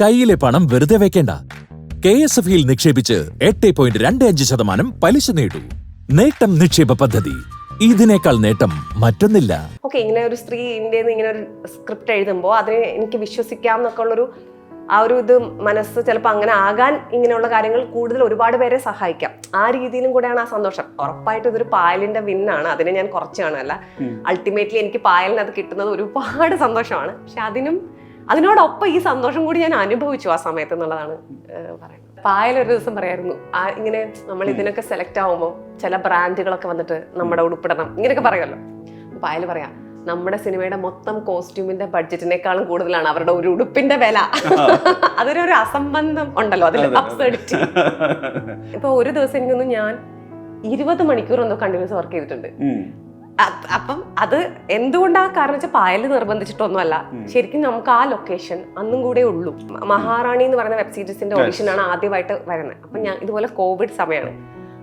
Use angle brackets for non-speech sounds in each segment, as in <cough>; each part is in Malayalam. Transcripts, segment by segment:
കയ്യിലെ പണം വെറുതെ വെക്കേണ്ട. കെ എസ് എഫ് ഇയിൽ നിക്ഷേപിച്ച് എട്ട് പോയിന്റ് രണ്ട് അഞ്ച് ശതമാനം പലിശ നേടൂ. നേട്ടം നിക്ഷേപ പദ്ധതി. ഇതിനേക്കാൾ നേട്ടം മറ്റൊന്നില്ല. ഓക്കെ ഇങ്ങനെ ഒരു സ്ത്രീ ഇന്ത്യയിൽ നിന്ന് ഇങ്ങനെ ഒരു സ്ക്രിപ്റ്റ് എഴുതുമ്പോൾ അതിനെ എനിക്ക് വിശ്വസിക്കാം എന്നൊക്കെ ഉള്ളൊരു ആ ഒരു ഇത് മനസ്സ് ചിലപ്പോൾ അങ്ങനെ ആകാൻ ഇങ്ങനെയുള്ള കാര്യങ്ങൾ കൂടുതൽ ഒരുപാട് പേരെ സഹായിക്കാം. ആ രീതിയിലും കൂടെയാണ് ആ സന്തോഷം. ഉറപ്പായിട്ട് ഇതൊരു പായലിന്റെ വിന്നാണ് അതിനെ ഞാൻ കുറച്ച് അല്ല അൾട്ടിമേറ്റ്ലി എനിക്ക് പായലിന് അത് കിട്ടുന്നത് ഒരുപാട് സന്തോഷമാണ്. പക്ഷെ അതിനും അതിനോടൊപ്പം ഈ സന്തോഷം കൂടി ഞാൻ അനുഭവിച്ചു ആ സമയത്ത് എന്നുള്ളതാണ് പറയുന്നത്. പായൽ ഒരു ദിവസം പറയായിരുന്നു ആ ഇങ്ങനെ നമ്മൾ ഇതിനൊക്കെ സെലക്ട് ആവുമ്പോൾ ചില ബ്രാൻഡുകളൊക്കെ വന്നിട്ട് നമ്മുടെ ഉടുപ്പിടണം ഇങ്ങനെയൊക്കെ പറയുമല്ലോ. പായൽ പറയാം നമ്മുടെ സിനിമയുടെ മൊത്തം കോസ്റ്റ്യൂമിന്റെ ബഡ്ജറ്റിനേക്കാളും കൂടുതലാണ് അവരുടെ ഒരു ഉടുപ്പിന്റെ വില. <laughs> അതൊരു ഒരു അസംബന്ധം ഉണ്ടല്ലോ അതിൽ അതെ, അതെ. ഇപ്പൊ ഒരു ദിവസം എനിക്കൊന്നും ഞാൻ ഇരുപത് മണിക്കൂർ എന്തോ കണ്ടിന്യൂസ് വർക്ക് ചെയ്തിട്ടുണ്ട്. അപ്പം അത് എന്തുകൊണ്ടാ കാരണം വെച്ചാൽ പായൽ നിർബന്ധിച്ചിട്ടൊന്നുമല്ല. ശരിക്കും നമുക്ക് ആ ലൊക്കേഷൻ അന്നും കൂടെ ഉള്ളൂ. മഹാറാണി എന്ന് പറയുന്ന വെബ് സീരീസിന്റെ ഓഡിഷൻ ആണ് ആദ്യമായിട്ട് വരുന്നത്. അപ്പൊ ഞാൻ ഇതുപോലെ കോവിഡ് സമയമാണ്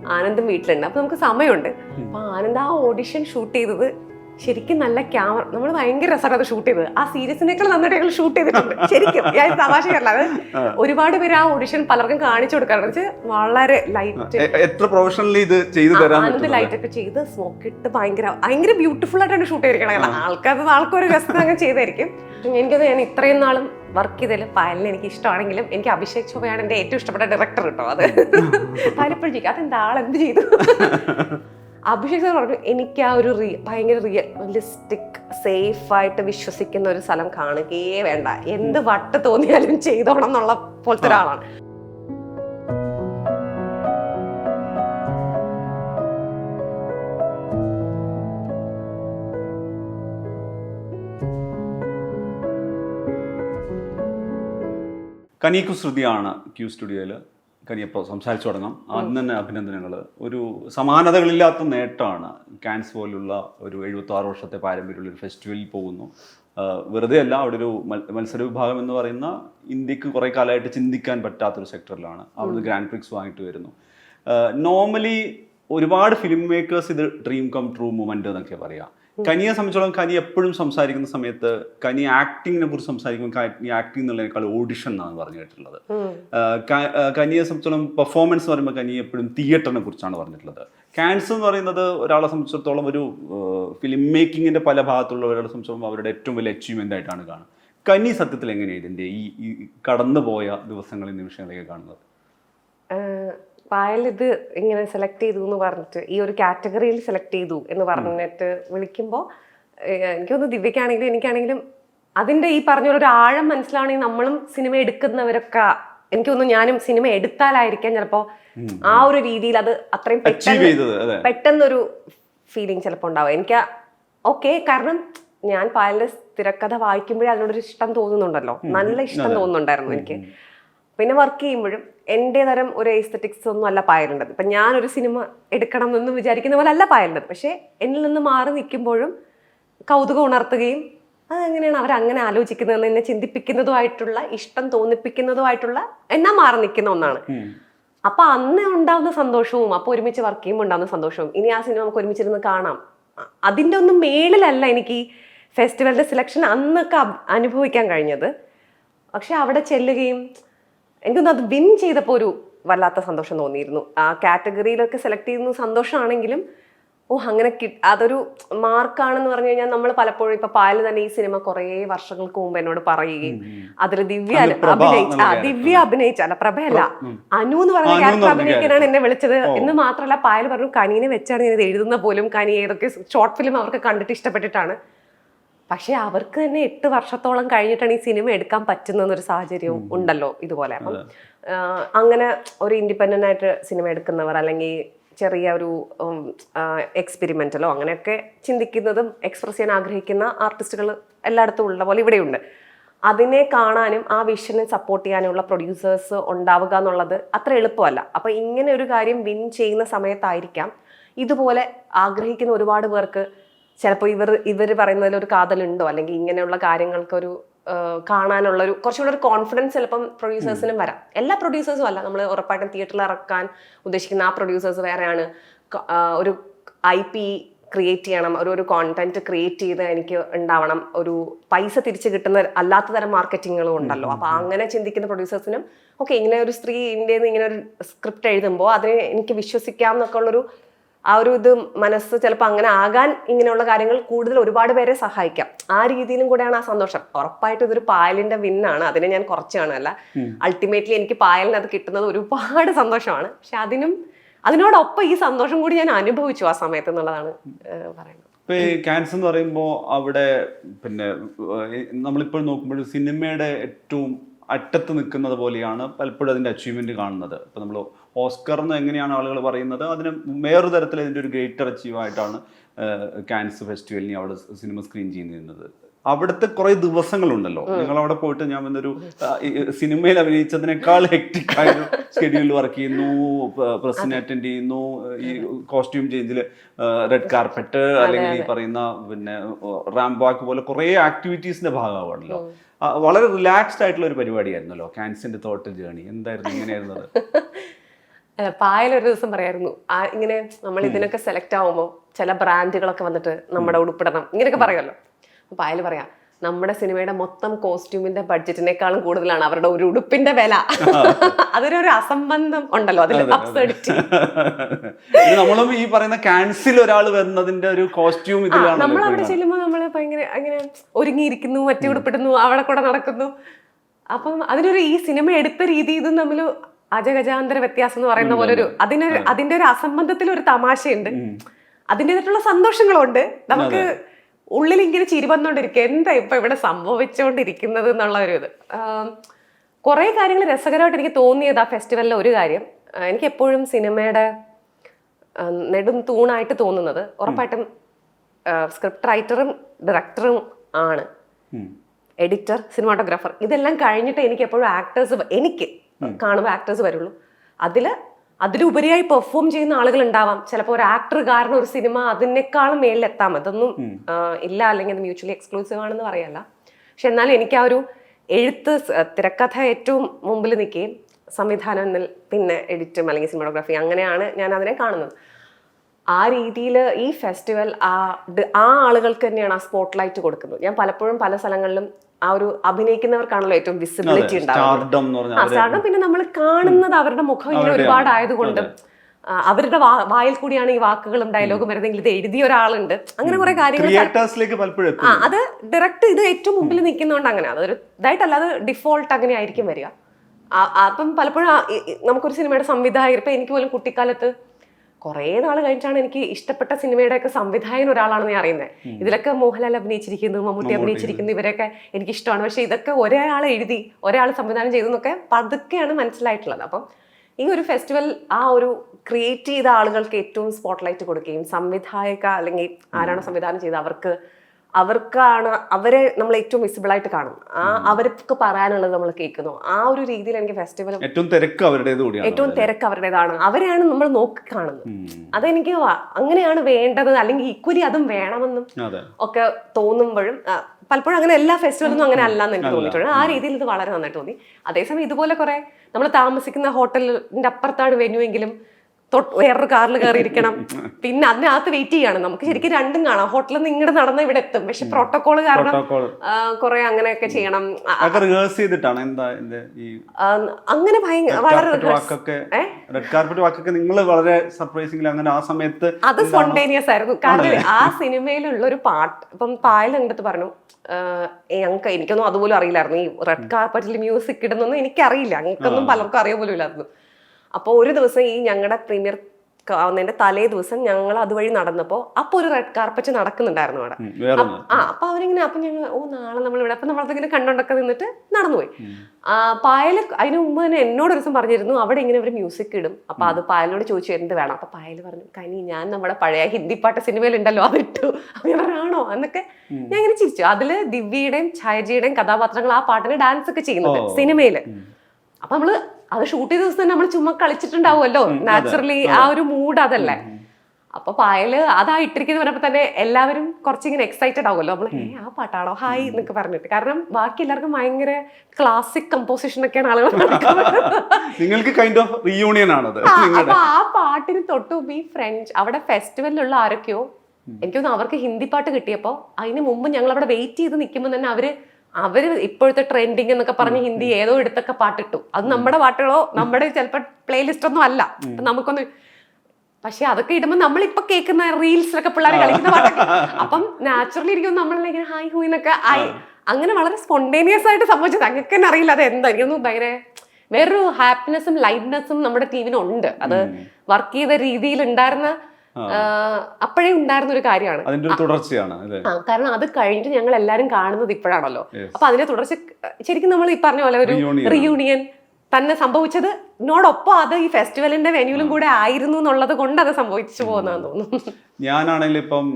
ആനന്ദും വീട്ടിലുണ്ട്. അപ്പൊ നമുക്ക് സമയമുണ്ട്. അപ്പൊ ആനന്ദ് ആ ഓഡിഷൻ ഷൂട്ട് ചെയ്തത് ശരിക്കും നല്ല ക്യാമറ നമ്മൾ ഭയങ്കര രസമാണ് അത് ഷൂട്ട് ചെയ്തത്. ആ സീരീസിനേക്കാൾ നന്നായിട്ട് ഞങ്ങൾ ഷൂട്ട് ചെയ്തിട്ടുണ്ട്. ശരിക്കും ഞാൻ തമാശയല്ല അത് ഒരുപാട് പേര് ആ ഓഡിഷൻ പലർക്കും കാണിച്ചു കൊടുക്കാറുണ്ട്. വളരെ ലൈറ്റ് എത്ര പ്രൊഫഷണലി ഇത് ചെയ്തു തരാൻ ലൈറ്റ് ഒക്കെ ചെയ്ത് സ്മോക്ക് ഇട്ട് ഭയങ്കര ഭയങ്കര ബ്യൂട്ടിഫുൾ ആയിട്ടാണ് ഷൂട്ട് ചെയ്തിരിക്കണം ആൾക്കാർ ആൾക്കൊരു രസം അങ്ങനെ ചെയ്തായിരിക്കും. എനിക്കത് ഞാൻ ഇത്രയും നാളും വർക്ക് ചെയ്തതിൽ പായലിന് എനിക്ക് ഇഷ്ടമാണെങ്കിലും എനിക്ക് അഭിഷേക് ചോബയാണ് എന്റെ ഏറ്റവും ഇഷ്ടപ്പെട്ട ഡയറക്ടർ കേട്ടോ അത്. പാലപ്പോഴും ചോദിക്കും അതെന്താ ആൾ എന്ത് ചെയ്തു? അഭിഷേക് സാർ പറഞ്ഞു എനിക്ക് ആ ഒരു റിയ ഭയങ്കര റിയലിസ്റ്റിക് സേഫായിട്ട് വിശ്വസിക്കുന്ന ഒരു സ്ഥലം കാണുകയേ വേണ്ട. എന്ത് വട്ട് തോന്നിയാലും ചെയ്തോണം എന്നുള്ള പോലത്തെ ഒരാളാണ്. കനീക്കു ശ്രുതിയാണ് ക്യൂ സ്റ്റുഡിയോയിൽ കനിയപ്പോൾ സംസാരിച്ചു തുടങ്ങാം. ആദ്യം തന്നെ അഭിനന്ദനങ്ങൾ ഒരു സമാനതകളില്ലാത്ത നേട്ടമാണ് കാൻസ് പോലുള്ള ഒരു എഴുപത്തി ആറ് വർഷത്തെ പാരമ്പര്യമുള്ള ഒരു ഫെസ്റ്റിവലിൽ പോകുന്നു. വെറുതെ അല്ല അവിടെ ഒരു മത്സര വിഭാഗം എന്ന് പറയുന്ന ഇന്ത്യയ്ക്ക് കുറേ കാലമായിട്ട് ചിന്തിക്കാൻ പറ്റാത്തൊരു സെക്ടറിലാണ്. അവിടുന്ന് ഗ്രാൻഡ് പ്രിക്സ് വാങ്ങിയിട്ട് വരുന്നു. നോർമലി ഒരുപാട് ഫിലിം മേക്കേഴ്സ് ഇത് ഡ്രീം കം ട്രൂ മൂമെന്റ് എന്നൊക്കെ പറയാം. കനിയെ സംബന്ധിച്ചോളം കനി എപ്പോഴും സംസാരിക്കുന്ന സമയത്ത് കനി ആക്ടിങ്ങിനെ കുറിച്ച് സംസാരിക്കുമ്പോൾ കനി ആക്ടിംഗ് എന്നുള്ളതിനേക്കാൾ ഓഡിഷൻ എന്നാണ് പറഞ്ഞു കേട്ടിട്ടുള്ളത്. കനിയെ സംബന്ധിച്ചോളം പെർഫോമൻസ് എന്ന് പറയുമ്പോൾ കനി എപ്പോഴും തിയേറ്ററിനെ കുറിച്ചാണ് പറഞ്ഞിട്ടുള്ളത്. ക്യാൻസർ എന്ന് പറയുന്നത് ഒരാളെ സംബന്ധിച്ചിടത്തോളം ഒരു ഫിലിം മേക്കിങ്ങിന്റെ പല ഭാഗത്തുള്ള ഒരാളെ സംബന്ധിച്ചോളം അവരുടെ ഏറ്റവും വലിയ അച്ചീവ്മെന്റ് ആയിട്ടാണ് കാണുന്നത്. കനി സത്യത്തിൽ എങ്ങനെയാണ് ഇതിന്റെ ഈ കടന്നുപോയ ദിവസങ്ങളിൽ നിമിഷങ്ങളൊക്കെ കാണുന്നത്? പായൽ ഇത് ഇങ്ങനെ സെലക്ട് ചെയ്തു എന്ന് പറഞ്ഞിട്ട് ഈ ഒരു കാറ്റഗറിയിൽ സെലക്ട് ചെയ്തു എന്ന് പറഞ്ഞിട്ട് വിളിക്കുമ്പോൾ എനിക്കൊന്ന് ദിവ്യക്കാണെങ്കിലും എനിക്കാണെങ്കിലും അതിന്റെ ഈ പറഞ്ഞ ഒരു ആഴം മനസ്സിലാണെങ്കിൽ നമ്മളും സിനിമ എടുക്കുന്നവരൊക്കെ എനിക്ക് തോന്നുന്നു ഞാനും സിനിമ എടുത്താലായിരിക്കാം ചിലപ്പോൾ ആ ഒരു രീതിയിൽ അത് അത്രയും പെട്ടെന്ന് പെട്ടെന്നൊരു ഫീലിംഗ് ചിലപ്പോൾ ഉണ്ടാവും. എനിക്ക് ഓക്കെ കാരണം ഞാൻ പാലിന്റെ തിരക്കഥ വായിക്കുമ്പോഴേ അതിനോടൊരു ഇഷ്ടം തോന്നുന്നുണ്ടല്ലോ നല്ല ഇഷ്ടം തോന്നുന്നുണ്ടായിരുന്നു എനിക്ക്. പിന്നെ വർക്ക് ചെയ്യുമ്പോഴും എന്റെ തരം ഒരു എസ്തറ്റിക്സ് ഒന്നും അല്ല പായലുണ്ടത് ഇപ്പം ഞാനൊരു സിനിമ എടുക്കണം എന്ന് വിചാരിക്കുന്ന പോലെ അല്ല പായലുണ്ടത് പക്ഷേ എന്നിൽ നിന്ന് മാറി നിൽക്കുമ്പോഴും കൗതുകം ഉണർത്തുകയും അതെങ്ങനെയാണ് അവരങ്ങനെ ആലോചിക്കുന്നതെന്ന് എന്നെ ചിന്തിപ്പിക്കുന്നതുമായിട്ടുള്ള ഇഷ്ടം തോന്നിപ്പിക്കുന്നതുമായിട്ടുള്ള എന്നാ മാറി നിൽക്കുന്ന ഒന്നാണ്. അപ്പൊ അന്ന് ഉണ്ടാവുന്ന സന്തോഷവും അപ്പൊ ഒരുമിച്ച് വർക്ക് ചെയ്യുമ്പോൾ ഉണ്ടാവുന്ന സന്തോഷവും ഇനി ആ സിനിമ നമുക്ക് ഒരുമിച്ചിരുന്ന് കാണാം. അതിന്റെ അതിന്റെ ഒന്നും മേളിലല്ല എനിക്ക് ഫെസ്റ്റിവലിന്റെ സെലക്ഷൻ അന്നൊക്കെ അനുഭവിക്കാൻ കഴിഞ്ഞത്. പക്ഷെ അവിടെ ചെല്ലുകയും എനിക്കൊന്ന് അത് വിൻ ചെയ്തപ്പോൾ ഒരു വല്ലാത്ത സന്തോഷം തോന്നിയിരുന്നു. ആ കാറ്റഗറിയിലൊക്കെ സെലക്ട് ചെയ്യുന്ന സന്തോഷമാണെങ്കിലും ഓ അങ്ങനെ കി- അതൊരു മാർക്കാണെന്ന് പറഞ്ഞു കഴിഞ്ഞാൽ നമ്മൾ പലപ്പോഴും ഇപ്പൊ പാൽ തന്നെ ഈ സിനിമ കുറേ വർഷങ്ങൾക്ക് മുമ്പ് എന്നോട് പറയുകയും അതിൽ ദിവ്യ അഭിനയിച്ച ദിവ്യ അഭിനയിച്ച അല്ല പ്രഭയല്ല അനു എന്ന് പറഞ്ഞ ക്യാരക്ടർ അഭിനയിക്കാനാണ് എന്നെ വിളിച്ചത്. എന്ന് മാത്രമല്ല പായൽ പറഞ്ഞു കനീനെ വെച്ചാണ് ഞാൻ ഇത് എഴുതുന്ന പോലും കനി ഏതൊക്കെ ഷോർട്ട് ഫിലിം അവർക്ക് കണ്ടിട്ട് ഇഷ്ടപ്പെട്ടിട്ടാണ്. പക്ഷെ അവർക്ക് തന്നെ എട്ട് വർഷത്തോളം കഴിഞ്ഞിട്ടാണ് ഈ സിനിമ എടുക്കാൻ പറ്റുന്ന ഒരു സാഹചര്യവും ഉണ്ടല്ലോ ഇതുപോലെ. അപ്പം അങ്ങനെ ഒരു ഇൻഡിപെൻഡന്റ് ആയിട്ട് സിനിമ എടുക്കുന്നവർ അല്ലെങ്കിൽ ചെറിയ ഒരു എക്സ്പെരിമെന്റലോ അങ്ങനെയൊക്കെ ചിന്തിക്കുന്നതും എക്സ്പ്രസ് ചെയ്യാൻ ആഗ്രഹിക്കുന്ന ആർട്ടിസ്റ്റുകൾ എല്ലായിടത്തും ഉള്ള പോലെ ഇവിടെയുണ്ട്. അതിനെ കാണാനും ആ വിഷനെ സപ്പോർട്ട് ചെയ്യാനുള്ള പ്രൊഡ്യൂസേഴ്സ് ഉണ്ടാവുക എന്നുള്ളത് അത്ര എളുപ്പമല്ല. അപ്പോൾ ഇങ്ങനെ ഒരു കാര്യം വിൻ ചെയ്യുന്ന സമയത്തായിരിക്കാം. ഇതുപോലെ ആഗ്രഹിക്കുന്ന ഒരുപാട് പേർക്ക് ചിലപ്പോൾ ഇവർ ഇവർ പറയുന്നതിൽ ഒരു കാതലുണ്ടോ? അല്ലെങ്കിൽ ഇങ്ങനെയുള്ള കാര്യങ്ങൾക്കൊരു കാണാനുള്ള ഒരു കുറച്ചുകൂടെ ഒരു കോൺഫിഡൻസ് ചിലപ്പം പ്രൊഡ്യൂസേഴ്സിനും വരാം. എല്ലാ പ്രൊഡ്യൂസേഴ്സും അല്ല. നമ്മൾ ഉറപ്പായിട്ടും തിയേറ്ററിൽ ഇറക്കാൻ ഉദ്ദേശിക്കുന്ന ആ പ്രൊഡ്യൂസേഴ്സ് വേറെയാണ്. ഒരു ഐ പി ക്രിയേറ്റ് ചെയ്യണം. ഒരു ഒരു കോണ്ടന്റ് ക്രിയേറ്റ് ചെയ്ത് എനിക്ക് ഉണ്ടാവണം. ഒരു പൈസ തിരിച്ചു കിട്ടുന്ന അല്ലാത്ത തരം മാർക്കറ്റിങ്ങുകളും ഉണ്ടല്ലോ. അപ്പൊ അങ്ങനെ ചിന്തിക്കുന്ന പ്രൊഡ്യൂസേഴ്സിനും ഓക്കെ ഇങ്ങനെ ഒരു സ്ത്രീ ഇന്ത്യയിൽ ഇങ്ങനെ ഒരു സ്ക്രിപ്റ്റ് എഴുതുമ്പോൾ അതിനെ എനിക്ക് വിശ്വസിക്കാം എന്നൊക്കെ ഉള്ളൊരു ആ ഒരു ഇത് മനസ്സ് ചിലപ്പോൾ അങ്ങനെ ആകാൻ ഇങ്ങനെയുള്ള കാര്യങ്ങൾ കൂടുതൽ ഒരുപാട് പേരെ സഹായിക്കാം. ആ രീതിയിലും കൂടെയാണ് ആ സന്തോഷം. ഉറപ്പായിട്ടും ഇതൊരു പായലിന്റെ വിന്നാണ്. അതിനെ ഞാൻ കുറച്ച് കാണുമല്ല അൾട്ടിമേറ്റ്ലി എനിക്ക് പായലിന് അത് കിട്ടുന്നത് ഒരുപാട് സന്തോഷമാണ്. പക്ഷെ അതിനും അതിനോടൊപ്പം ഈ സന്തോഷം കൂടി ഞാൻ അനുഭവിച്ചു ആ സമയത്ത് എന്നുള്ളതാണ് പറയുന്നത്. ഇപ്പൊ ഈ ക്യാൻസർ എന്ന് പറയുമ്പോൾ അവിടെ പിന്നെ നമ്മളിപ്പോൾ നോക്കുമ്പോൾ സിനിമയുടെ ഏറ്റവും അറ്റത്ത് നിൽക്കുന്നത് പോലെയാണ് പലപ്പോഴും അതിന്റെ അച്ചീവ്മെന്റ് കാണുന്നത്. ഇപ്പൊ നമ്മൾ ഓസ്കർ എന്ന് എങ്ങനെയാണ് ആളുകൾ പറയുന്നത്? അതിന് വേറൊരു തരത്തിൽ ഇതിന്റെ ഒരു ഗ്രേറ്റർ അച്ചീവ് ആയിട്ടാണ് ക്യാൻസർ ഫെസ്റ്റിവലിനെ അവിടെ സിനിമ സ്ക്രീൻ ചെയ്യുന്നത്. അവിടുത്തെ കുറെ ദിവസങ്ങളുണ്ടല്ലോ. നിങ്ങൾ അവിടെ പോയിട്ട് ഞാൻ വന്നൊരു സിനിമയിൽ അഭിനയിച്ചതിനേക്കാൾ ഹെക്ടിക് ആയ ഒരു ഷെഡ്യൂൾ വർക്ക് ചെയ്യുന്നു പ്രസിനെ അറ്റൻഡ് ചെയ്യുന്നു ഈ കോസ്റ്റ്യൂം ചേഞ്ചിൽ റെഡ് കാർപ്പറ്റ് അല്ലെങ്കിൽ ഈ പറയുന്ന പിന്നെ റാംബാക്ക് പോലെ കുറെ ആക്ടിവിറ്റീസിന്റെ ഭാഗമാണല്ലോ. വളരെ റിലാക്സ്ഡ് ആയിട്ടുള്ള ഒരു പരിപാടിയായിരുന്നല്ലോ ക്യാൻസറിന്റെ തോട്ടൽ ജേണി എന്തായിരുന്നു എങ്ങനെയായിരുന്നത്? <laughs> പായൽ ഒരു ദിവസം പറയായിരുന്നു ആ ഇങ്ങനെ നമ്മൾ ഇതിനൊക്കെ സെലക്ട് ആവുമ്പോൾ ചില ബ്രാൻഡുകളൊക്കെ വന്നിട്ട് നമ്മുടെ ഉടുപ്പിടണം ഇങ്ങനെയൊക്കെ പറയുമല്ലോ. അപ്പൊ പായൽ പറയാം നമ്മുടെ സിനിമയുടെ മൊത്തം കോസ്റ്റ്യൂമിന്റെ ബഡ്ജറ്റിനേക്കാളും കൂടുതലാണ് അവരുടെ ഒരു ഉടുപ്പിന്റെ വില. <laughs> അതൊരു ഒരു അസംബന്ധം ഉണ്ടല്ലോ അതിൽ <laughs> നമ്മളും ഈ പറയുന്ന ക്യാൻസിൽ ഒരാൾ വരുന്നതിന്റെ ഒരു കോസ്റ്റ്യൂം ഇതിലാണ് നമ്മൾ അവിടെ ചെല്ലുമ്പോൾ നമ്മൾ ഭയങ്കര അങ്ങനെ ഒരുങ്ങിയിരിക്കുന്നു മറ്റേ ഉടുപ്പിടുന്നു അവിടെ കൂടെ നടക്കുന്നു. അപ്പം അതിനൊരു ഈ സിനിമ എടുത്ത രീതി ഇതും തമ്മിൽ അജഗജാന്തര വ്യത്യാസം എന്ന് പറയുന്ന പോലെ ഒരു അതിനൊരു അതിന്റെ ഒരു അസംബന്ധത്തിൽ ഒരു തമാശയുണ്ട് അതിന്റെതായിട്ടുള്ള സന്തോഷങ്ങളുണ്ട്. നമുക്ക് ഉള്ളിൽ ഇങ്ങനെ ചിരി വന്നുകൊണ്ടിരിക്കുക എന്താ ഇപ്പൊ ഇവിടെ സംഭവിച്ചുകൊണ്ടിരിക്കുന്നത് എന്നുള്ള ഒരു ഇത്. കുറേ കാര്യങ്ങൾ രസകരമായിട്ട് എനിക്ക് തോന്നിയത് ആ ഫെസ്റ്റിവലിലെ ഒരു കാര്യം. എനിക്ക് എപ്പോഴും സിനിമയുടെ നെടും തൂണായിട്ട് തോന്നുന്നത് ഉറപ്പായിട്ടും സ്ക്രിപ്റ്റ് റൈറ്ററും ഡയറക്ടറും ആണ്. എഡിറ്റർ സിനിമാറ്റോഗ്രാഫർ ഇതെല്ലാം കഴിഞ്ഞിട്ട് എനിക്ക് എപ്പോഴും ആക്ടേഴ്സ് എനിക്ക് കാണുമ്പോൾ ആക്ടേഴ്സ് വരുള്ളൂ. അതിൽ അതിലുപരിയായി പെർഫോം ചെയ്യുന്ന ആളുകൾ ഉണ്ടാവാം ചിലപ്പോൾ ഒരു ആക്ടർ കാരണം ഒരു സിനിമ അതിനേക്കാളും മേലിലെത്താം. അതൊന്നും ഇല്ല. അല്ലെങ്കിൽ അത് മ്യൂച്വലി എക്സ്ക്ലൂസീവ് ആണെന്ന് പറയല്ല. പക്ഷെ എന്നാലും എനിക്ക് ആ ഒരു എഴുത്ത് തിരക്കഥ ഏറ്റവും മുമ്പിൽ നിൽക്കുകയും സംവിധാനം പിന്നെ എഡിറ്റും അല്ലെങ്കിൽ സിനിമാറ്റോഗ്രാഫി അങ്ങനെയാണ് ഞാൻ അതിനെ കാണുന്നത്. ആ രീതിയിൽ ഈ ഫെസ്റ്റിവൽ ആ ആ ആളുകൾക്ക് തന്നെയാണ് ആ സ്പോട്ട് ലൈറ്റ് കൊടുക്കുന്നത്. ഞാൻ പലപ്പോഴും പല സ്ഥലങ്ങളിലും ആ ഒരു അഭിനയിക്കുന്നവർക്കാണല്ലോ ഏറ്റവും വിസിബിലിറ്റി ഉണ്ടാവുന്നത്. പിന്നെ നമ്മൾ കാണുന്നത് അവരുടെ മുഖം ഇങ്ങനെ ഒരുപാട് ആയതുകൊണ്ട് അവരുടെ വായിൽ കൂടിയാണ് ഈ വാക്കുകളും ഡയലോഗും വരുന്നെങ്കിൽ ഇത് എഴുതിയ ഒരാളുണ്ട്. അങ്ങനെ കുറെ കാര്യങ്ങൾ ആ അത് ഡയറക്റ്റ് ഇത് ഏറ്റവും മുമ്പിൽ നിൽക്കുന്നതുകൊണ്ട് അങ്ങനെ. അതൊരു ഇതായിട്ടല്ല അത് ഡിഫോൾട്ട് അങ്ങനെ ആയിരിക്കും വരിക. അപ്പം പലപ്പോഴും നമുക്കൊരു സിനിമയുടെ സംവിധായകർ ഇപ്പം എനിക്ക് പോലും കുട്ടിക്കാലത്ത് കുറേ നാൾ കഴിഞ്ഞിട്ടാണ് എനിക്ക് ഇഷ്ടപ്പെട്ട സിനിമയുടെ ഒക്കെ സംവിധായകൻ ഒരാളാണ് ഞാൻ അറിയുന്നത് ഇതിലൊക്കെ മോഹൻലാൽ അഭിനയിച്ചിരിക്കുന്നു മമ്മൂട്ടി അഭിനയിച്ചിരിക്കുന്നു ഇവരൊക്കെ എനിക്ക് ഇഷ്ടമാണ് പക്ഷെ ഇതൊക്കെ ഒരാൾ എഴുതി ഒരാൾ സംവിധാനം ചെയ്തു എന്നൊക്കെ പതുക്കെയാണ് മനസ്സിലായിട്ടുള്ളത്. അപ്പം ഈ ഒരു ഫെസ്റ്റിവൽ ആ ഒരു ക്രിയേറ്റ് ചെയ്ത ആളുകൾക്ക് ഏറ്റവും സ്പോട്ട്ലൈറ്റ് കൊടുക്കുകയും സംവിധായക അല്ലെങ്കിൽ ആരാണോ സംവിധാനം ചെയ്ത് അവർക്ക് അവർക്കാണ് അവരെ നമ്മൾ ഏറ്റവും വിസിബിൾ ആയിട്ട് കാണും ആ അവർക്ക് പറയാനുള്ളത് നമ്മൾ കേൾക്കുന്നു. ആ ഒരു രീതിയിൽ എനിക്ക് ഫെസ്റ്റിവൽ ഏറ്റവും തിരക്ക് അവരുടേത് ഏറ്റവും തിരക്ക് അവരുടേതാണ്. അവരെയാണ് നമ്മൾ നോക്കി കാണുന്നത് അതെനിക്ക് അങ്ങനെയാണ് വേണ്ടത്. അല്ലെങ്കിൽ ഈക്വലി അതും വേണമെന്നും ഒക്കെ തോന്നുമ്പോഴും പലപ്പോഴും അങ്ങനെ എല്ലാ ഫെസ്റ്റിവലൊന്നും അങ്ങനെ അല്ല എന്ന് എനിക്ക് തോന്നിയിട്ടുണ്ട്. ആ രീതിയിൽ ഇത് വളരെ നന്നായിട്ട് തോന്നി. അതേസമയം ഇതുപോലെ കുറെ നമ്മൾ താമസിക്കുന്ന ഹോട്ടലിന്റെ അപ്പുറത്താണ് വെന്യൂ എങ്കിലും വേറൊരു കാറിൽ കയറിയിരിക്കണം <laughs> പിന്നെ അതിനകത്ത് വെയിറ്റ് ചെയ്യാണ്. നമുക്ക് ശരിക്കും രണ്ടും കാണാം. ഹോട്ടലിൽ നിന്ന് ഇങ്ങോട്ട് നടന്ന് ഇവിടെ എത്തും. പക്ഷെ പ്രോട്ടോകോൾ കാരണം കുറെ അങ്ങനെയൊക്കെ ചെയ്യണം. റിഹേഴ്സ് ചെയ്തിട്ടാണ്? എന്താ ഈ അങ്ങനെ വളരെ റെഡ് കാർപ്പറ്റ് വാക്കൊക്കെ നിങ്ങൾ വളരെ അങ്ങനെ ആ സമയത്ത് അത് സ്പോണ്ടേനിയസ് ആയിരുന്നു. കാരണം ആ സിനിമയിലുള്ള ഒരു പാട്ട് ഇപ്പം പായൽ എന്നിട്ട് പറഞ്ഞു ഞങ്ങൾക്ക് എനിക്കൊന്നും അതുപോലും അറിയില്ലായിരുന്നു. ഈ റെഡ് കാർപ്പറ്റിൽ മ്യൂസിക് ഇടുന്നൊന്നും എനിക്കറിയില്ല. ഞങ്ങൾക്കൊന്നും പലർക്കും അറിയാൻ പോലും ഇല്ലായിരുന്നു. അപ്പോൾ ഒരു ദിവസം ഈ ഞങ്ങളുടെ പ്രീമിയർ ആവുന്നതിന്റെ തലേ ദിവസം ഞങ്ങൾ അതുവഴി നടന്നപ്പോൾ അപ്പോൾ ഒരു റെഡ് കാർപ്പറ്റ് നടക്കുന്നുണ്ടായിരുന്നു അവിടെ. ആ അപ്പൊ അവരിങ്ങനെ അപ്പൊ ഞങ്ങൾ ഓ നാളെ നമ്മൾ ഇവിടെ അപ്പൊ നമ്മളതിങ്ങനെ കണ്ടോണ്ടൊക്കെ നിന്നിട്ട് നടന്നുപോയി. ആ പായൽ അതിന് മുമ്പ് തന്നെ എന്നോട് ഒരു ദിവസം പറഞ്ഞിരുന്നു അവിടെ ഇങ്ങനെ ഒരു മ്യൂസിക് ഇടും. അപ്പൊ അത് പായലിനോട് ചോദിച്ചു എന്ത് വേണം? അപ്പൊ പായൽ പറഞ്ഞു കനി ഞാൻ നമ്മുടെ പഴയ ഹിന്ദി പാട്ട് സിനിമയിലുണ്ടല്ലോ അതിട്ടു. പറഞ്ഞു ആണോ? എന്നൊക്കെ ഞാൻ ഇങ്ങനെ ചിരിച്ചു. അതിൽ ദിവ്യയുടെയും ഛായജിയുടെയും കഥാപാത്രങ്ങൾ ആ പാട്ടിന് ഡാൻസ് ഒക്കെ ചെയ്യുന്നുണ്ട് സിനിമയിൽ. അപ്പൊ നമ്മൾ അത് ഷൂട്ട് ചെയ്ത ദിവസം തന്നെ നമ്മൾ ചുമ്മാ കളിച്ചിട്ടുണ്ടാവുമല്ലോ. നാച്ചുറലി ആ ഒരു മൂഡ് അതല്ലേ. അപ്പൊ പായൽ അതാ ഇട്ടിരിക്കുന്നത് പറഞ്ഞപ്പോ തന്നെ എല്ലാവരും കുറച്ചിങ്ങനെ എക്സൈറ്റഡ് ആവുമല്ലോ. നമ്മൾ ഏ ആ പാട്ടാണോ? ഹായ് എന്നൊക്കെ പറഞ്ഞിട്ട്. കാരണം ബാക്കി എല്ലാവർക്കും ഭയങ്കര ക്ലാസിക് കമ്പോസിഷൻ ഒക്കെയാണ് ആളുകൾ <laughs> നിങ്ങൾക്ക് കൈൻഡ് ഓഫ് റീയൂണിയൻ ആണത്. ആ, നിങ്ങളുടെ അപ്പൊ ആ പാട്ടിന് തൊട്ട് ബി ഈ ഫ്രഞ്ച് അവിടെ ഫെസ്റ്റിവലിലുള്ള ആരൊക്കെയോ എനിക്ക് തോന്നുന്നു അവർക്ക് ഹിന്ദി പാട്ട് കിട്ടിയപ്പോൾ അതിന് മുമ്പ് ഞങ്ങൾ അവിടെ വെയിറ്റ് ചെയ്ത് നിൽക്കുമ്പോൾ തന്നെ അവർ അവർ ഇപ്പോഴത്തെ ട്രെൻഡിങ് എന്നൊക്കെ പറഞ്ഞ് ഹിന്ദി ഏതോ എടുത്തൊക്കെ പാട്ടിട്ടു. അത് നമ്മുടെ പാട്ടുകളോ നമ്മുടെ ചിലപ്പോൾ പ്ലേലിസ്റ്റ് ഒന്നും അല്ല. നമുക്കൊന്ന് പക്ഷെ അതൊക്കെ ഇടുമ്പോൾ നമ്മളിപ്പോ കേൾക്കുന്ന റീൽസിലൊക്കെ പിള്ളേർ കളിക്കുന്ന പാട്ടൊക്കെ. അപ്പം നാച്ചുറലി ഇരിക്കും നമ്മളിങ്ങനെ ഹായ് ഹൂ എന്നൊക്കെ ആയി. അങ്ങനെ വളരെ സ്പോണ്ടേനിയസ് ആയിട്ട് സംഭവിച്ചത്. അങ്ങനെ തന്നെ അറിയില്ല അത് എന്താ. എനിക്കൊന്നും ഭയങ്കര വേറൊരു ഹാപ്പിനെസ്സും ലൈറ്റ്നെസ്സും നമ്മുടെ ടീമിനുണ്ട് അത് വർക്ക് ചെയ്ത രീതിയിൽ ഉണ്ടായിരുന്ന അപ്പോഴേ ഉണ്ടായിരുന്ന ഒരു കാര്യമാണ്. അതിന്റെ ഒരു തുടർച്ചയാണ് കാരണം അത് കഴിഞ്ഞിട്ട് ഞങ്ങൾ എല്ലാരും കാണുന്നത് ഇപ്പോഴാണല്ലോ. അപ്പൊ അതിന്റെ തുടർച്ച ശരിക്കും നമ്മൾ ഈ പറഞ്ഞ പോലെ ഒരു റിയൂണിയൻ തന്നെ സംഭവിച്ചത്. എന്നോടൊപ്പം അത് ഈ ഫെസ്റ്റിവലിന്റെ വെന്യൂലും കൂടെ ആയിരുന്നു എന്നുള്ളത് കൊണ്ട് അത് സംഭവിച്ചു പോകുന്നതെന്ന് തോന്നുന്നു. ഞാനാണെങ്കിൽ ഇപ്പം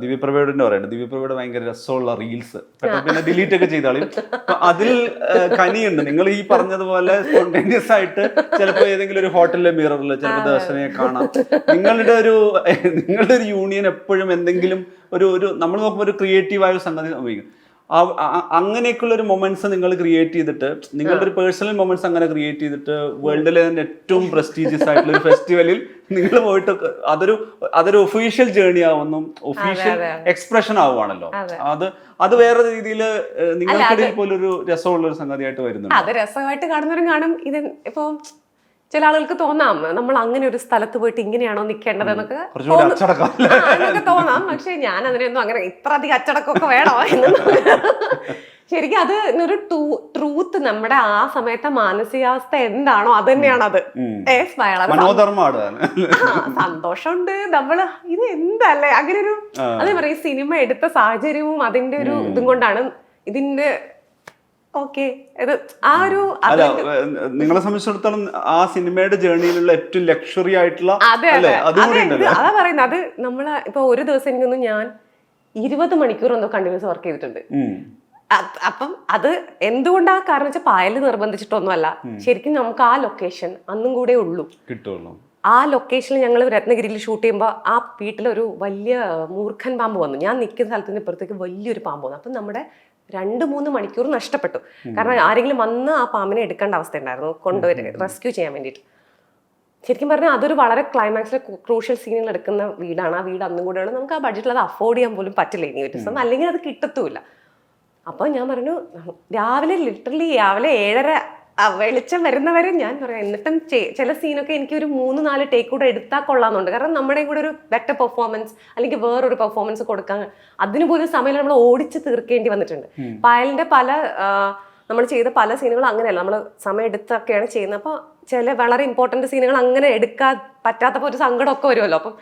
ദിവ്യപ്രഭയുടെ പറയുന്നത് ദിവ്യപ്രഭയുടെ ഭയങ്കര രസമുള്ള റീൽസ് പിന്നെ ഡിലീറ്റ് ഒക്കെ ചെയ്താളും. അതിൽ കനിയുണ്ട്. നിങ്ങൾ ഈ പറഞ്ഞതുപോലെ സ്പോണ്ടേനിയസ് ആയിട്ട് ചിലപ്പോൾ ഏതെങ്കിലും ഒരു ഹോട്ടലിലെ മിററിൽ ചിലപ്പോൾ ദർശനയെ കാണാം. നിങ്ങളുടെ ഒരു നിങ്ങളുടെ ഒരു യൂണിയൻ എപ്പോഴും എന്തെങ്കിലും ഒരു ഒരു നമ്മൾ നോക്കുമ്പോൾ ഒരു ക്രിയേറ്റീവായ സംഗതി സംഭവിക്കും. അങ്ങനെയൊക്കെയുള്ള ഒരു മൊമെന്റ്സ് നിങ്ങൾ ക്രിയേറ്റ് ചെയ്തിട്ട് നിങ്ങളുടെ ഒരു പേഴ്സണൽ മൊമെന്റ്സ് അങ്ങനെ ക്രിയേറ്റ് ചെയ്തിട്ട് വേൾഡിലെ തന്നെ ഏറ്റവും പ്രസ്റ്റീജിയസ് ആയിട്ടുള്ള ഒരു ഫെസ്റ്റിവലിൽ നിങ്ങൾ പോയിട്ട് അതൊരു അതൊരു ഒഫീഷ്യൽ ജേണി ആവുന്നു ഒഫീഷ്യൽ എക്സ്പ്രഷൻ ആവുകയാണല്ലോ അത്. അത്. വേറെ രീതിയിൽ നിങ്ങൾക്കിടയിൽ പോലൊരു ഒരു രസമുള്ള ഒരു സംഗതിയായിട്ട് വരുന്നുണ്ട്? അത് രസമായിട്ട് കാണുന്നവരും കാണും. ഇത് ഇപ്പൊ ചില ആളുകൾക്ക് തോന്നാം നമ്മൾ അങ്ങനെ ഒരു സ്ഥലത്ത് പോയിട്ട് ഇങ്ങനെയാണോ നിൽക്കേണ്ടത് എന്നൊക്കെ തോന്നും. പക്ഷെ ഞാൻ അതിനൊന്നും അങ്ങനെ ഇത്ര അധികം അച്ചടക്കമൊക്കെ വേണോ എന്ന് <laughs> ശരിക്കും അത് ഒരു ട്രൂത്ത് നമ്മുടെ ആ സമയത്തെ മാനസികാവസ്ഥ എന്താണോ അത് തന്നെയാണ്. അത് സന്തോഷമുണ്ട്. നമ്മൾ ഇത് എന്തല്ലേ? അങ്ങനെ ഒരു അതേ പറയും സിനിമ എടുത്ത സാഹചര്യവും അതിന്റെ ഒരു ഇതും കൊണ്ടാണ് ഇതിന്റെ നിങ്ങളെ സംബന്ധിച്ചിടത്തോളം ആ സിനിമയുടെ ജേർണിയിലുള്ള ഏറ്റവും ലക്ഷറി ആയിട്ടുള്ള അതെ പറയുന്നത്. അത് നമ്മൾ ഇപ്പൊ ഒരു ദിവസം എനിക്കൊന്നും ഞാൻ ഇരുപത് മണിക്കൂർ എന്തോ കണ്ടിന്യൂസ് വർക്ക് ചെയ്തിട്ടുണ്ട്. അപ്പം അത് എന്തുകൊണ്ടാ കാരണം വെച്ചാൽ പായൽ നിർബന്ധിച്ചിട്ടൊന്നുമല്ല. ശരിക്കും നമുക്ക് ആ ലൊക്കേഷൻ അന്നും കൂടെ ഉള്ളൂ. കിട്ടുള്ളൂ. ആ ലൊക്കേഷനിൽ ഞങ്ങൾ രത്നഗിരിയിൽ ഷൂട്ട് ചെയ്യുമ്പോൾ ആ വീട്ടിലൊരു വലിയ മൂർഖൻ പാമ്പ് വന്നു. ഞാൻ നിൽക്കുന്ന സ്ഥലത്ത് നിന്ന് ഇപ്പുറത്തേക്ക് വലിയൊരു പാമ്പ് വന്നു. അപ്പം നമ്മുടെ രണ്ട് മൂന്ന് മണിക്കൂർ നഷ്ടപ്പെട്ടു. കാരണം ആരെങ്കിലും വന്ന് ആ പാമ്പിനെ എടുക്കേണ്ട അവസ്ഥ ഉണ്ടായിരുന്നു കൊണ്ടുവരെ റെസ്ക്യൂ ചെയ്യാൻ വേണ്ടിയിട്ട്. ശരിക്കും പറഞ്ഞാൽ അതൊരു വളരെ ക്ലൈമാക്സിലെ ക്രൂഷ്യൽ സീനുകൾ എടുക്കുന്ന വീടാണ്. ആ വീട് അന്നും കൂടെയാണ് നമുക്ക് ആ ബഡ്ജറ്റിൽ അത് അഫോർഡ് ചെയ്യാൻ പോലും പറ്റില്ല ഇനി ഒരു ദിവസം. അല്ലെങ്കിൽ അത് കിട്ടത്തുമില്ല. അപ്പോൾ ഞാൻ പറഞ്ഞു രാവിലെ ലിറ്ററലി രാവിലെ ഏഴര ആ വെളിച്ചം വരുന്നവരെ ഞാൻ പറയാം. എന്നിട്ടും ചില സീനൊക്കെ എനിക്ക് ഒരു മൂന്ന് നാല് ടേക്ക് കൂടെ എടുത്താൽ കൊള്ളാമെന്നുണ്ട് കാരണം നമ്മുടെ കൂടെ ഒരു ബെറ്റർ പെർഫോമൻസ് അല്ലെങ്കിൽ വേറൊരു പെർഫോമൻസ് കൊടുക്കാൻ അതിന് പോലും സമയം നമ്മൾ ഓടിച്ച് തീർക്കേണ്ടി വന്നിട്ടുണ്ട്. പായലിന്റെ പല നമ്മൾ ചെയ്ത പല സീനുകളും അങ്ങനെയല്ല. നമ്മൾ സമയം എടുത്തൊക്കെയാണ് ചെയ്യുന്നത്. അപ്പോൾ ചില വളരെ ഇമ്പോർട്ടന്റ് സീനുകൾ അങ്ങനെ എടുക്കാൻ പറ്റാത്തപ്പോൾ ഒരു സങ്കടമൊക്കെ വരുമല്ലോ. അപ്പം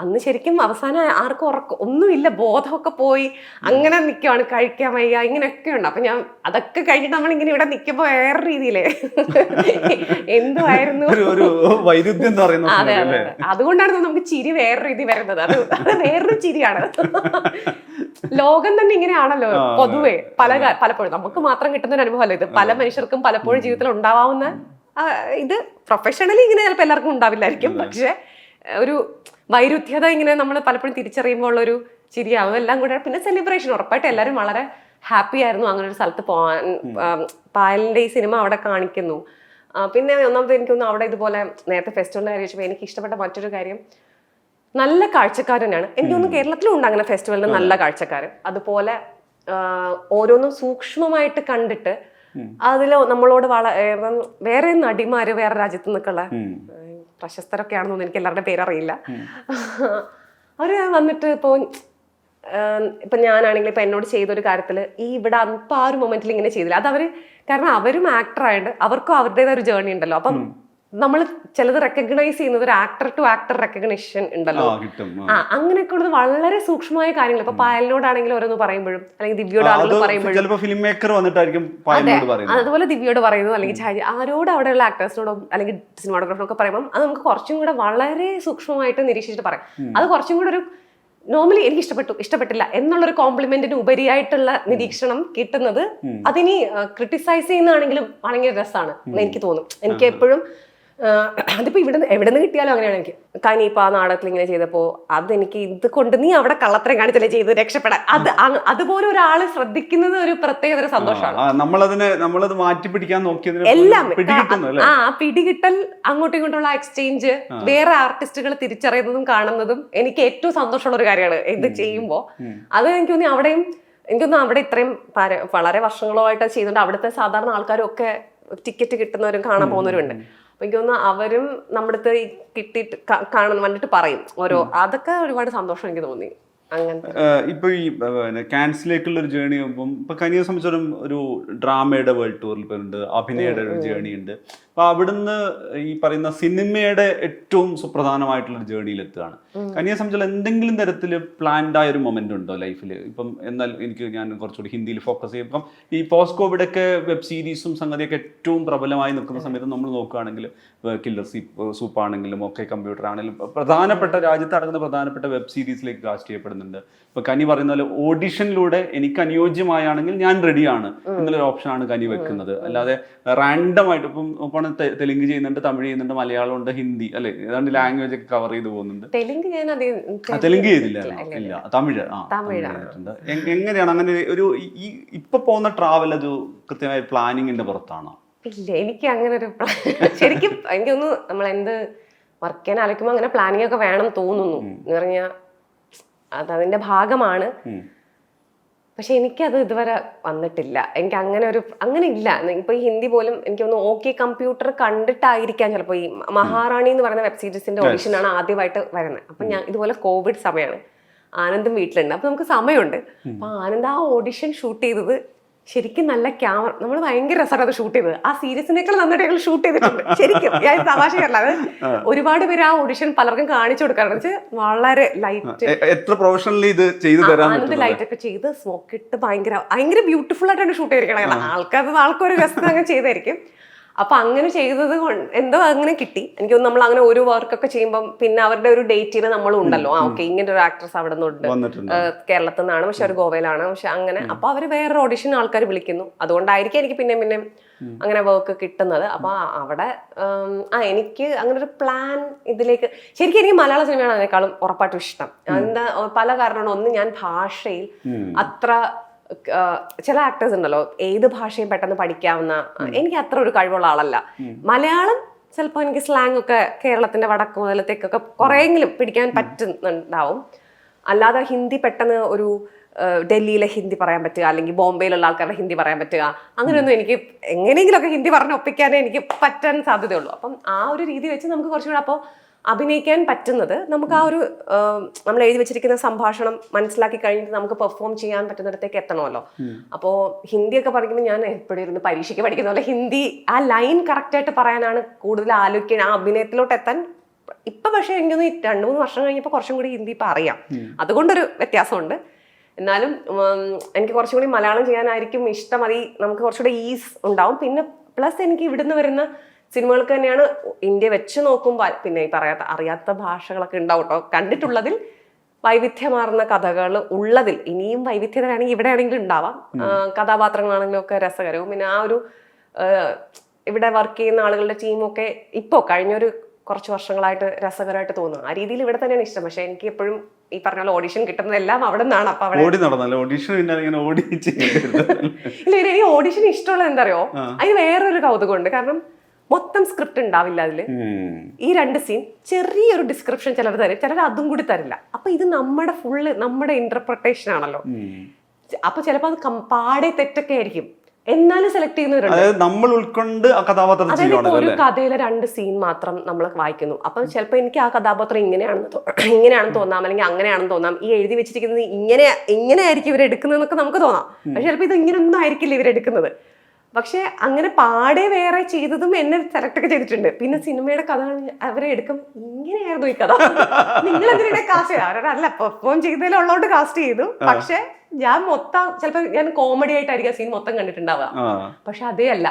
അന്ന് ശരിക്കും അവസാനം ആർക്കും ഉറക്കം ഒന്നുമില്ല. ബോധമൊക്കെ പോയി. അങ്ങനെ നിൽക്കുവാണ് കഴിക്കാൻ വയ്യ. ഇങ്ങനെയൊക്കെ ഉണ്ട്. അപ്പൊ ഞാൻ അതൊക്കെ കഴിഞ്ഞിട്ട് നമ്മൾ ഇങ്ങനെ ഇവിടെ നിൽക്കുമ്പോൾ വേറെ രീതിയിലേ <laughs> എന്തുമായിരുന്നു വൈരുദ്ധ്യം അതെ അതെ. അതുകൊണ്ടാണ് നമുക്ക് ചിരി വേറെ രീതി വരുന്നത്. അത് അത് വേറൊരു ചിരിയാണ്. <laughs> ലോകം തന്നെ ഇങ്ങനെയാണല്ലോ പൊതുവേ പൊതുവെ. പല പലപ്പോഴും. നമുക്ക് മാത്രം കിട്ടുന്ന ഒരു അനുഭവമല്ല ഇത്? പല മനുഷ്യർക്കും പലപ്പോഴും ജീവിതത്തിൽ ഉണ്ടാവാവുന്ന ഇത് പ്രൊഫഷണലി ഇങ്ങനെ ചിലപ്പോൾ എല്ലാവർക്കും ഉണ്ടാവില്ലായിരിക്കും. പക്ഷെ ഒരു വൈരുദ്ധ്യത ഇങ്ങനെ നമ്മൾ പലപ്പോഴും തിരിച്ചറിയുമ്പോൾ ഉള്ളൊരു ചിരിയാവും. എല്ലാം കൂടെ പിന്നെ സെലിബ്രേഷൻ ഉറപ്പായിട്ട് എല്ലാവരും വളരെ ഹാപ്പി ആയിരുന്നു അങ്ങനെ ഒരു സ്ഥലത്ത് പോകാൻ പായലിന്റെ ഈ സിനിമ അവിടെ കാണിക്കുന്നു. പിന്നെ ഒന്നാമത് എനിക്കൊന്നും അവിടെ ഇതുപോലെ നേരത്തെ ഫെസ്റ്റിവലിന്റെ കാര്യം വെച്ചപ്പോൾ എനിക്ക് ഇഷ്ടപ്പെട്ട മറ്റൊരു കാര്യം നല്ല കാഴ്ചക്കാർ തന്നെയാണ് തോന്നുന്നു കേരളത്തിലും ഉണ്ട് അങ്ങനെ ഫെസ്റ്റിവലിന് നല്ല കാഴ്ചക്കാർ അതുപോലെ ഓരോന്നും സൂക്ഷ്മമായിട്ട് കണ്ടിട്ട് അതിൽ നമ്മളോട് വള വേറെ നടിമാര് വേറെ രാജ്യത്ത് നിന്നൊക്കെയുള്ള ഉം. ആണെന്നൊന്നും തോന്നുന്നു എനിക്ക് എല്ലാവരുടെ പേരറിയില്ല അവർ വന്നിട്ട് ഇപ്പോൾ ഇപ്പൊ ഞാനാണെങ്കിൽ ഇപ്പൊ എന്നോട് ചെയ്തൊരു കാര്യത്തിൽ ഈ ഇവിടെ ഇപ്പൊ ആ ഒരു മൊമെന്റിൽ ഇങ്ങനെ ചെയ്തില്ല. അത് അവർ കാരണം അവരും ആക്ടർ ആയതുകൊണ്ട് അവർക്കും അവരുടേതായ ഒരു ജേർണി ഉണ്ടല്ലോ. അപ്പം നമ്മൾ ചിലത് റെക്കഗ്നൈസ് ചെയ്യുന്നത് ഒരു ആക്ടർ ടു ആക്ടർ റെക്കഗ്നേഷൻ ഉണ്ടല്ലോ. ആ. അങ്ങനെയൊക്കെ ഉള്ളത് വളരെ സൂക്ഷ്മമായ കാര്യങ്ങൾ. ഇപ്പൊ പായലിനോടാണെങ്കിലും ഓരോന്ന് പറയുമ്പോഴും അല്ലെങ്കിൽ ദിവ്യയോട് ആളുകൾ പറയുമ്പോഴും. ഫിലിം മേക്കർ വന്നിട്ടായിരിക്കും അതുപോലെ ദിവ്യയോട് പറയുന്നു അല്ലെങ്കിൽ ആരോട് അവിടെയുള്ള ആക്ടേഴ്സിനോടും അല്ലെങ്കിൽ സിനിമാറ്റോഗ്രാഫറിനൊക്കെ പറയുമ്പോൾ അത് നമുക്ക് കുറച്ചും കൂടെ വളരെ സൂക്ഷ്മമായിട്ട് നിരീക്ഷിച്ചിട്ട് പറയാം. അത് കുറച്ചും കൂടെ ഒരു നോർമലി എനിക്ക് ഇഷ്ടപ്പെട്ടു ഇഷ്ടപ്പെട്ടില്ല എന്നുള്ളൊരു കോംപ്ലിമെന്റിന് ഉപരിയായിട്ടുള്ള നിരീക്ഷണം കിട്ടുന്നത് അതിനി ക്രിട്ടിസൈസ് ചെയ്യുന്നതാണെങ്കിലും ഭയങ്കര രസമാണ് എനിക്ക് തോന്നും. എനിക്ക് എപ്പോഴും ആഹ് ഇവിടെ എവിടെ നിന്ന് കിട്ടിയാലും അങ്ങനെയാണ് എനിക്ക്. കാരണം ഇപ്പോൾ ആ നാടകത്തിൽ ഇങ്ങനെ ചെയ്തപ്പോൾ അതെനിക്ക് ഇത് കൊണ്ട് നീ അവിടെ കള്ളത്തരം കാണിച്ചല്ലേ ചെയ്ത് രക്ഷപ്പെടാൻ. അത് അതുപോലെ ഒരാൾ ശ്രദ്ധിക്കുന്നത് ഒരു പ്രത്യേക ഒരു സന്തോഷമാണ്. ആ, നമ്മളതിനെ നമ്മളത് മാറ്റി പിടിക്കാൻ നോക്കിയതിന് എല്ലാം ആ പിടികിട്ടൽ അങ്ങോട്ടും ഇങ്ങോട്ടുള്ള എക്സ്ചേഞ്ച് വേറെ ആർട്ടിസ്റ്റുകൾ തിരിച്ചറിയുന്നതും കാണുന്നതും എനിക്ക് ഏറ്റവും സന്തോഷമുള്ള ഒരു കാര്യമാണ് ഇത് ചെയ്യുമ്പോൾ അത് എനിക്ക് തോന്നി അവിടെയും എനിക്കൊന്നും അവിടെ ഇത്രയും വളരെ വർഷങ്ങളായിട്ട് ചെയ്യുന്നുണ്ട്. അവിടുത്തെ സാധാരണ ആൾക്കാരും ഒക്കെ ടിക്കറ്റ് കിട്ടുന്നവരും കാണാൻ പോകുന്നവരും ഉണ്ട്. അപ്പൊ എനിക്ക് തോന്നുന്നു അവരും നമ്മുടെ അടുത്ത് കിട്ടിയിട്ട് കാണുന്നു വന്നിട്ട് പറയും. ഓരോ അതൊക്കെ ഒരുപാട് സന്തോഷം എനിക്ക് തോന്നി. ഇപ്പൊ ഈ ക്യാൻസിലേക്കുള്ള ഒരു ജേണി ആകുമ്പം ഇപ്പൊ കനിയെ സംബന്ധിച്ചോളം ഒരു ഡ്രാമയുടെ വേൾഡ് ടൂറിൽ പോയിട്ടുണ്ട് അഭിനയുടെ ഒരു ജേണി ഉണ്ട്. അപ്പൊ അവിടുന്ന് ഈ പറയുന്ന സിനിമയുടെ ഏറ്റവും സുപ്രധാനമായിട്ടുള്ള എത്തുകയാണ്. കനിയെ സംബന്ധിച്ചുള്ള എന്തെങ്കിലും തരത്തിൽ പ്ലാൻഡ് ആയ ഒരു മൊമെന്റ് ഉണ്ടോ ലൈഫിൽ ഇപ്പം എന്നാൽ എനിക്ക് ഞാൻ കുറച്ചുകൂടി ഹിന്ദിയിൽ ഫോക്കസ് ചെയ്യും. ഇപ്പം ഈ പോസ്റ്റ് കോവിഡ് ഒക്കെ വെബ് സീരീസും സംഗതിയൊക്കെ ഏറ്റവും പ്രബലമായി നിൽക്കുന്ന സമയത്ത് നമ്മൾ നോക്കുകയാണെങ്കിൽ കില്ലർ സൂപ്പ് ആണെങ്കിലും ഒക്കെ കമ്പ്യൂട്ടർ ആണെങ്കിലും പ്രധാനപ്പെട്ട രാജ്യത്ത് അടങ്ങുന്ന പ്രധാനപ്പെട്ട വെബ് സീരീസിലേക്ക് കാസ്റ്റ് ചെയ്യപ്പെടുന്നുണ്ട്. ഇപ്പൊ കനി പറയുന്ന പോലെ ഓഡിഷനിലൂടെ എനിക്ക് അനുയോജ്യമായാണെങ്കിൽ ഞാൻ റെഡിയാണ് എന്നുള്ളൊരു ഓപ്ഷനാണ് കനി വെക്കുന്നത്. അല്ലാതെ റാൻഡം ആയിട്ട് ഇപ്പം നോക്കുകയാണെങ്കിൽ തെലുങ്ക് ചെയ്യുന്നുണ്ട് തമിഴ് ചെയ്യുന്നുണ്ട് മലയാളം ഉണ്ട് ഹിന്ദി അല്ലെ? ഏതാണ്ട് ലാംഗ്വേജ് ഒക്കെ കവർ ചെയ്ത് പോകുന്നുണ്ട്. തെലുങ്ക് ഞാൻ തെലുങ്ക് ചെയ്തില്ല. ഇല്ല, തമിഴ്. ആ. എങ്ങനെയാണ് അങ്ങനെ ഒരു ഈ- ഇപ്പൊ പോകുന്ന ട്രാവൽ അത് കൃത്യമായ പ്ലാനിങ്ങിന്റെ പുറത്താണോ? ഇല്ല എനിക്ക് അങ്ങനെ ഒരു <laughs> ശരിക്കും എനിക്കൊന്ന് നമ്മൾ എന്ത് വർക്ക് ചെയ്യാൻ ആലോചിക്കുമ്പോൾ അങ്ങനെ പ്ലാനിങ് ഒക്കെ വേണം തോന്നുന്നു. എന്ന് പറഞ്ഞാൽ അത് അതിന്റെ ഭാഗമാണ്. പക്ഷെ എനിക്കത് ഇതുവരെ വന്നിട്ടില്ല. എനിക്ക് അങ്ങനെ ഒരു അങ്ങനെ ഇല്ല. ഇപ്പൊ ഈ ഹിന്ദി പോലും എനിക്ക് തോന്നുന്നു ഓക്കെ കമ്പ്യൂട്ടർ കണ്ടിട്ടായിരിക്കാം ചിലപ്പോൾ ഈ മഹാറാണി എന്ന് പറയുന്ന വെബ് സീരീസിന്റെ ഓഡിഷനാണ് ആദ്യമായിട്ട് വരുന്നത്. അപ്പൊ ഞാൻ ഇതുപോലെ കോവിഡ് സമയമാണ് ആനന്ദും വീട്ടിലുണ്ട്. അപ്പൊ നമുക്ക് സമയമുണ്ട്. അപ്പൊ ആനന്ദ് ആ ഓഡിഷൻ ഷൂട്ട് ചെയ്തത് ശരിക്കും നല്ല ക്യാമറ നമ്മൾ ഭയങ്കര രസമാണ് അത് ഷൂട്ട് ചെയ്തത്. ആ സീരീസിനേക്കാൾ നന്നായിട്ട് ഞങ്ങൾ ഷൂട്ട് ചെയ്തിട്ടുണ്ട്. ശരിക്കും ഞാൻ തമാശയല്ല അത് ഒരുപാട് പേര് ആ ഓഡിഷൻ പലർക്കും കാണിച്ചു കൊടുക്കാറുണ്ട്. വളരെ ലൈറ്റ് എത്ര പ്രൊഫഷണലി ഇത് ചെയ്തു തരാൻ ലൈറ്റ് ഒക്കെ ചെയ്ത് സ്മോക്ക് ഇട്ട് ഭയങ്കര ഭയങ്കര ബ്യൂട്ടിഫുൾ ആയിട്ടാണ് ഷൂട്ട് ചെയ്തിരിക്കണം ആൾക്കാർ ആൾക്കൊരു രസം അങ്ങനെ ചെയ്തായിരിക്കും. അപ്പൊ അങ്ങനെ ചെയ്തത് എന്തോ അങ്ങനെ കിട്ടി. എനിക്ക് നമ്മൾ അങ്ങനെ ഒരു വർക്കൊക്കെ ചെയ്യുമ്പോൾ പിന്നെ അവരുടെ ഒരു ഡേറ്റിൽ നമ്മൾ ഉണ്ടല്ലോ. ആ ഓക്കെ ഇങ്ങനെ ഒരു ആക്ട്രസ് അവിടെ നിന്നുണ്ട്. കേരളത്തിൽ നിന്നാണ് പക്ഷെ അവർ ഗോവയിലാണ്. പക്ഷെ അങ്ങനെ അപ്പൊ അവർ വേറെ ഓഡിഷൻ ആൾക്കാർ വിളിക്കുന്നു. അതുകൊണ്ടായിരിക്കും എനിക്ക് പിന്നെ പിന്നെ അങ്ങനെ വർക്ക് കിട്ടുന്നത്. അപ്പൊ അവിടെ ആ എനിക്ക് അങ്ങനെ ഒരു പ്ലാൻ ഇതിലേക്ക് ശരിക്കും എനിക്ക് മലയാള സിനിമയാണ് അതിനേക്കാളും ഉറപ്പായിട്ടും ഇഷ്ടം. എന്താ പല കാരണങ്ങളും ഒന്ന് ഞാൻ ഭാഷയിൽ അത്ര ചില ആക്ടേഴ്സ് ഉണ്ടല്ലോ ഏത് ഭാഷയും പെട്ടെന്ന് പഠിക്കാവുന്ന എനിക്ക് അത്ര ഒരു കഴിവുള്ള ആളല്ല. മലയാളം ചിലപ്പോൾ എനിക്ക് സ്ലാങ് ഒക്കെ കേരളത്തിന്റെ വടക്ക് മുതൽ തെക്കൊക്കെ കുറേയെങ്കിലും പിടിക്കാൻ പറ്റുന്നുണ്ടാവും. അല്ലാതെ ഹിന്ദി പെട്ടെന്ന് ഒരു ഡൽഹിയിലെ ഹിന്ദി പറയാൻ പറ്റുക അല്ലെങ്കിൽ ബോംബെയിലുള്ള ആൾക്കാരുടെ ഹിന്ദി പറയാൻ പറ്റുക അങ്ങനെയൊന്നും എനിക്ക് എങ്ങനെയെങ്കിലുമൊക്കെ ഹിന്ദി പറഞ്ഞ് ഒപ്പിക്കാനേ എനിക്ക് പറ്റാൻ സാധ്യതയുള്ളൂ. അപ്പം ആ ഒരു രീതി വെച്ച് നമുക്ക് കുറച്ചുകൂടെ അപ്പോൾ അഭിനയിക്കാൻ പറ്റുന്നത് നമുക്ക് ആ ഒരു നമ്മൾ എഴുതി വെച്ചിരിക്കുന്ന സംഭാഷണം മനസ്സിലാക്കി കഴിഞ്ഞിട്ട് നമുക്ക് പെർഫോം ചെയ്യാൻ പറ്റുന്നിടത്തേക്ക് എത്തണമല്ലോ. അപ്പോൾ ഹിന്ദിയൊക്കെ പഠിക്കുമ്പോൾ ഞാൻ എപ്പോഴും ഇരുന്ന് പരീക്ഷയ്ക്ക് പഠിക്കുന്ന പോലെ ഹിന്ദി ആ ലൈൻ കറക്റ്റായിട്ട് പറയാനാണ് കൂടുതൽ ആലോചിക്കുക ആ അഭിനയത്തിലോട്ട് എത്താൻ ഇപ്പൊ പക്ഷേ എനിക്കൊന്ന് രണ്ടു രണ്ട് മൂന്ന് വർഷം കഴിഞ്ഞപ്പോൾ കുറച്ചും കൂടി ഹിന്ദി ഇപ്പം അറിയാം. അതുകൊണ്ടൊരു വ്യത്യാസമുണ്ട്. എന്നാലും എനിക്ക് കുറച്ചും കൂടി മലയാളം ചെയ്യാനായിരിക്കും ഇഷ്ടം. അത് നമുക്ക് കുറച്ചുകൂടി ഈസ് ഉണ്ടാവും. പിന്നെ പ്ലസ് എനിക്ക് ഇവിടുന്ന് വരുന്ന സിനിമകൾക്ക് തന്നെയാണ് ഇന്ത്യ വെച്ച് നോക്കുമ്പോൾ പിന്നെ ഈ പറയാത്ത അറിയാത്ത ഭാഷകളൊക്കെ ഉണ്ടാവും കേട്ടോ കണ്ടിട്ടുള്ളതിൽ വൈവിധ്യമാർന്ന കഥകൾ ഉള്ളതിൽ ഇനിയും വൈവിധ്യത വേണമെങ്കിൽ ഇവിടെ ആണെങ്കിലും ഉണ്ടാവാം കഥാപാത്രങ്ങളാണെങ്കിലും ഒക്കെ രസകരവും. പിന്നെ ആ ഒരു ഇവിടെ വർക്ക് ചെയ്യുന്ന ആളുകളുടെ ടീമൊക്കെ ഇപ്പോൾ കഴിഞ്ഞൊരു കുറച്ച് വർഷങ്ങളായിട്ട് രസകരമായിട്ട് തോന്നുന്നു. ആ രീതിയിൽ ഇവിടെ തന്നെയാണ് ഇഷ്ടം. പക്ഷെ എനിക്ക് എപ്പോഴും ഈ പറഞ്ഞ പോലെ ഓഡിഷൻ കിട്ടുന്നതെല്ലാം അവിടെ നിന്നാണ്. അപ്പൊ അവിടെ ഓടി നടന്നല്ലോ? ഓഡിഷൻ ഇങ്ങനെ ഓടി ഇല്ല ഈ ഓഡിഷൻ ഇഷ്ടമുള്ളത് എന്താ അറിയോ? അതിന് വേറൊരു കൗതുകമുണ്ട്. കാരണം മൊത്തം സ്ക്രിപ്റ്റ് ഉണ്ടാവില്ല അതിൽ. ഈ രണ്ട് സീൻ ചെറിയൊരു ഡിസ്ക്രിപ്ഷൻ ചിലർ തരും. ചിലർ അതും കൂടി തരില്ല. അപ്പൊ ഇത് നമ്മുടെ ഫുള്ള് നമ്മുടെ ഇന്റർപ്രിട്ടേഷൻ ആണല്ലോ. അപ്പൊ ചിലപ്പോൾ അത് പാടെ തെറ്റൊക്കെ ആയിരിക്കും. എന്നാലും സെലക്ട് ചെയ്യുന്നവരുണ്ട്. നമ്മൾ ഉൾക്കൊണ്ട് ആ കഥാപാത്രം അതായത് ഇപ്പൊ ഒരു കഥയിലെ രണ്ട് സീൻ മാത്രം നമ്മൾ വായിക്കുന്നു. അപ്പൊ ചിലപ്പോൾ എനിക്ക് ആ കഥാപാത്രം ഇങ്ങനെയാണെന്ന് <clears throat> ഇങ്ങനെയാണെന്ന് തോന്നാം അല്ലെങ്കിൽ അങ്ങനെയാണെന്ന് തോന്നാം. ഈ എഴുതി വെച്ചിരിക്കുന്നത് ഇങ്ങനെ ഇങ്ങനെ ആയിരിക്കും ഇവരെടുക്കുന്നതെന്നൊക്കെ നമുക്ക് തോന്നാം. പക്ഷെ ചിലപ്പോൾ ഇത് ഇങ്ങനെയൊന്നും ആയിരിക്കില്ല ഇവരെടുക്കുന്നത്. പക്ഷെ അങ്ങനെ പാടെ വേറെ ചെയ്തതും എന്നെ സെലക്ട് ഒക്കെ ചെയ്തിട്ടുണ്ട്. പിന്നെ സിനിമയുടെ കഥ അവരെ എടുക്കും. ഇങ്ങനെയായിരുന്നു ഈ കഥ. നിങ്ങൾ എന്തിനാ കാസ്റ്റ് ചെയ്ത് അവരല്ല പെർഫോം ചെയ്തതിലുള്ളതുകൊണ്ട് കാസ്റ്റ് ചെയ്തു. പക്ഷെ ഞാൻ മൊത്തം ചിലപ്പോൾ ഞാൻ കോമഡി ആയിട്ടായിരിക്കും സീൻ മൊത്തം കണ്ടിട്ടുണ്ടാവുക. പക്ഷെ അതേ അല്ല.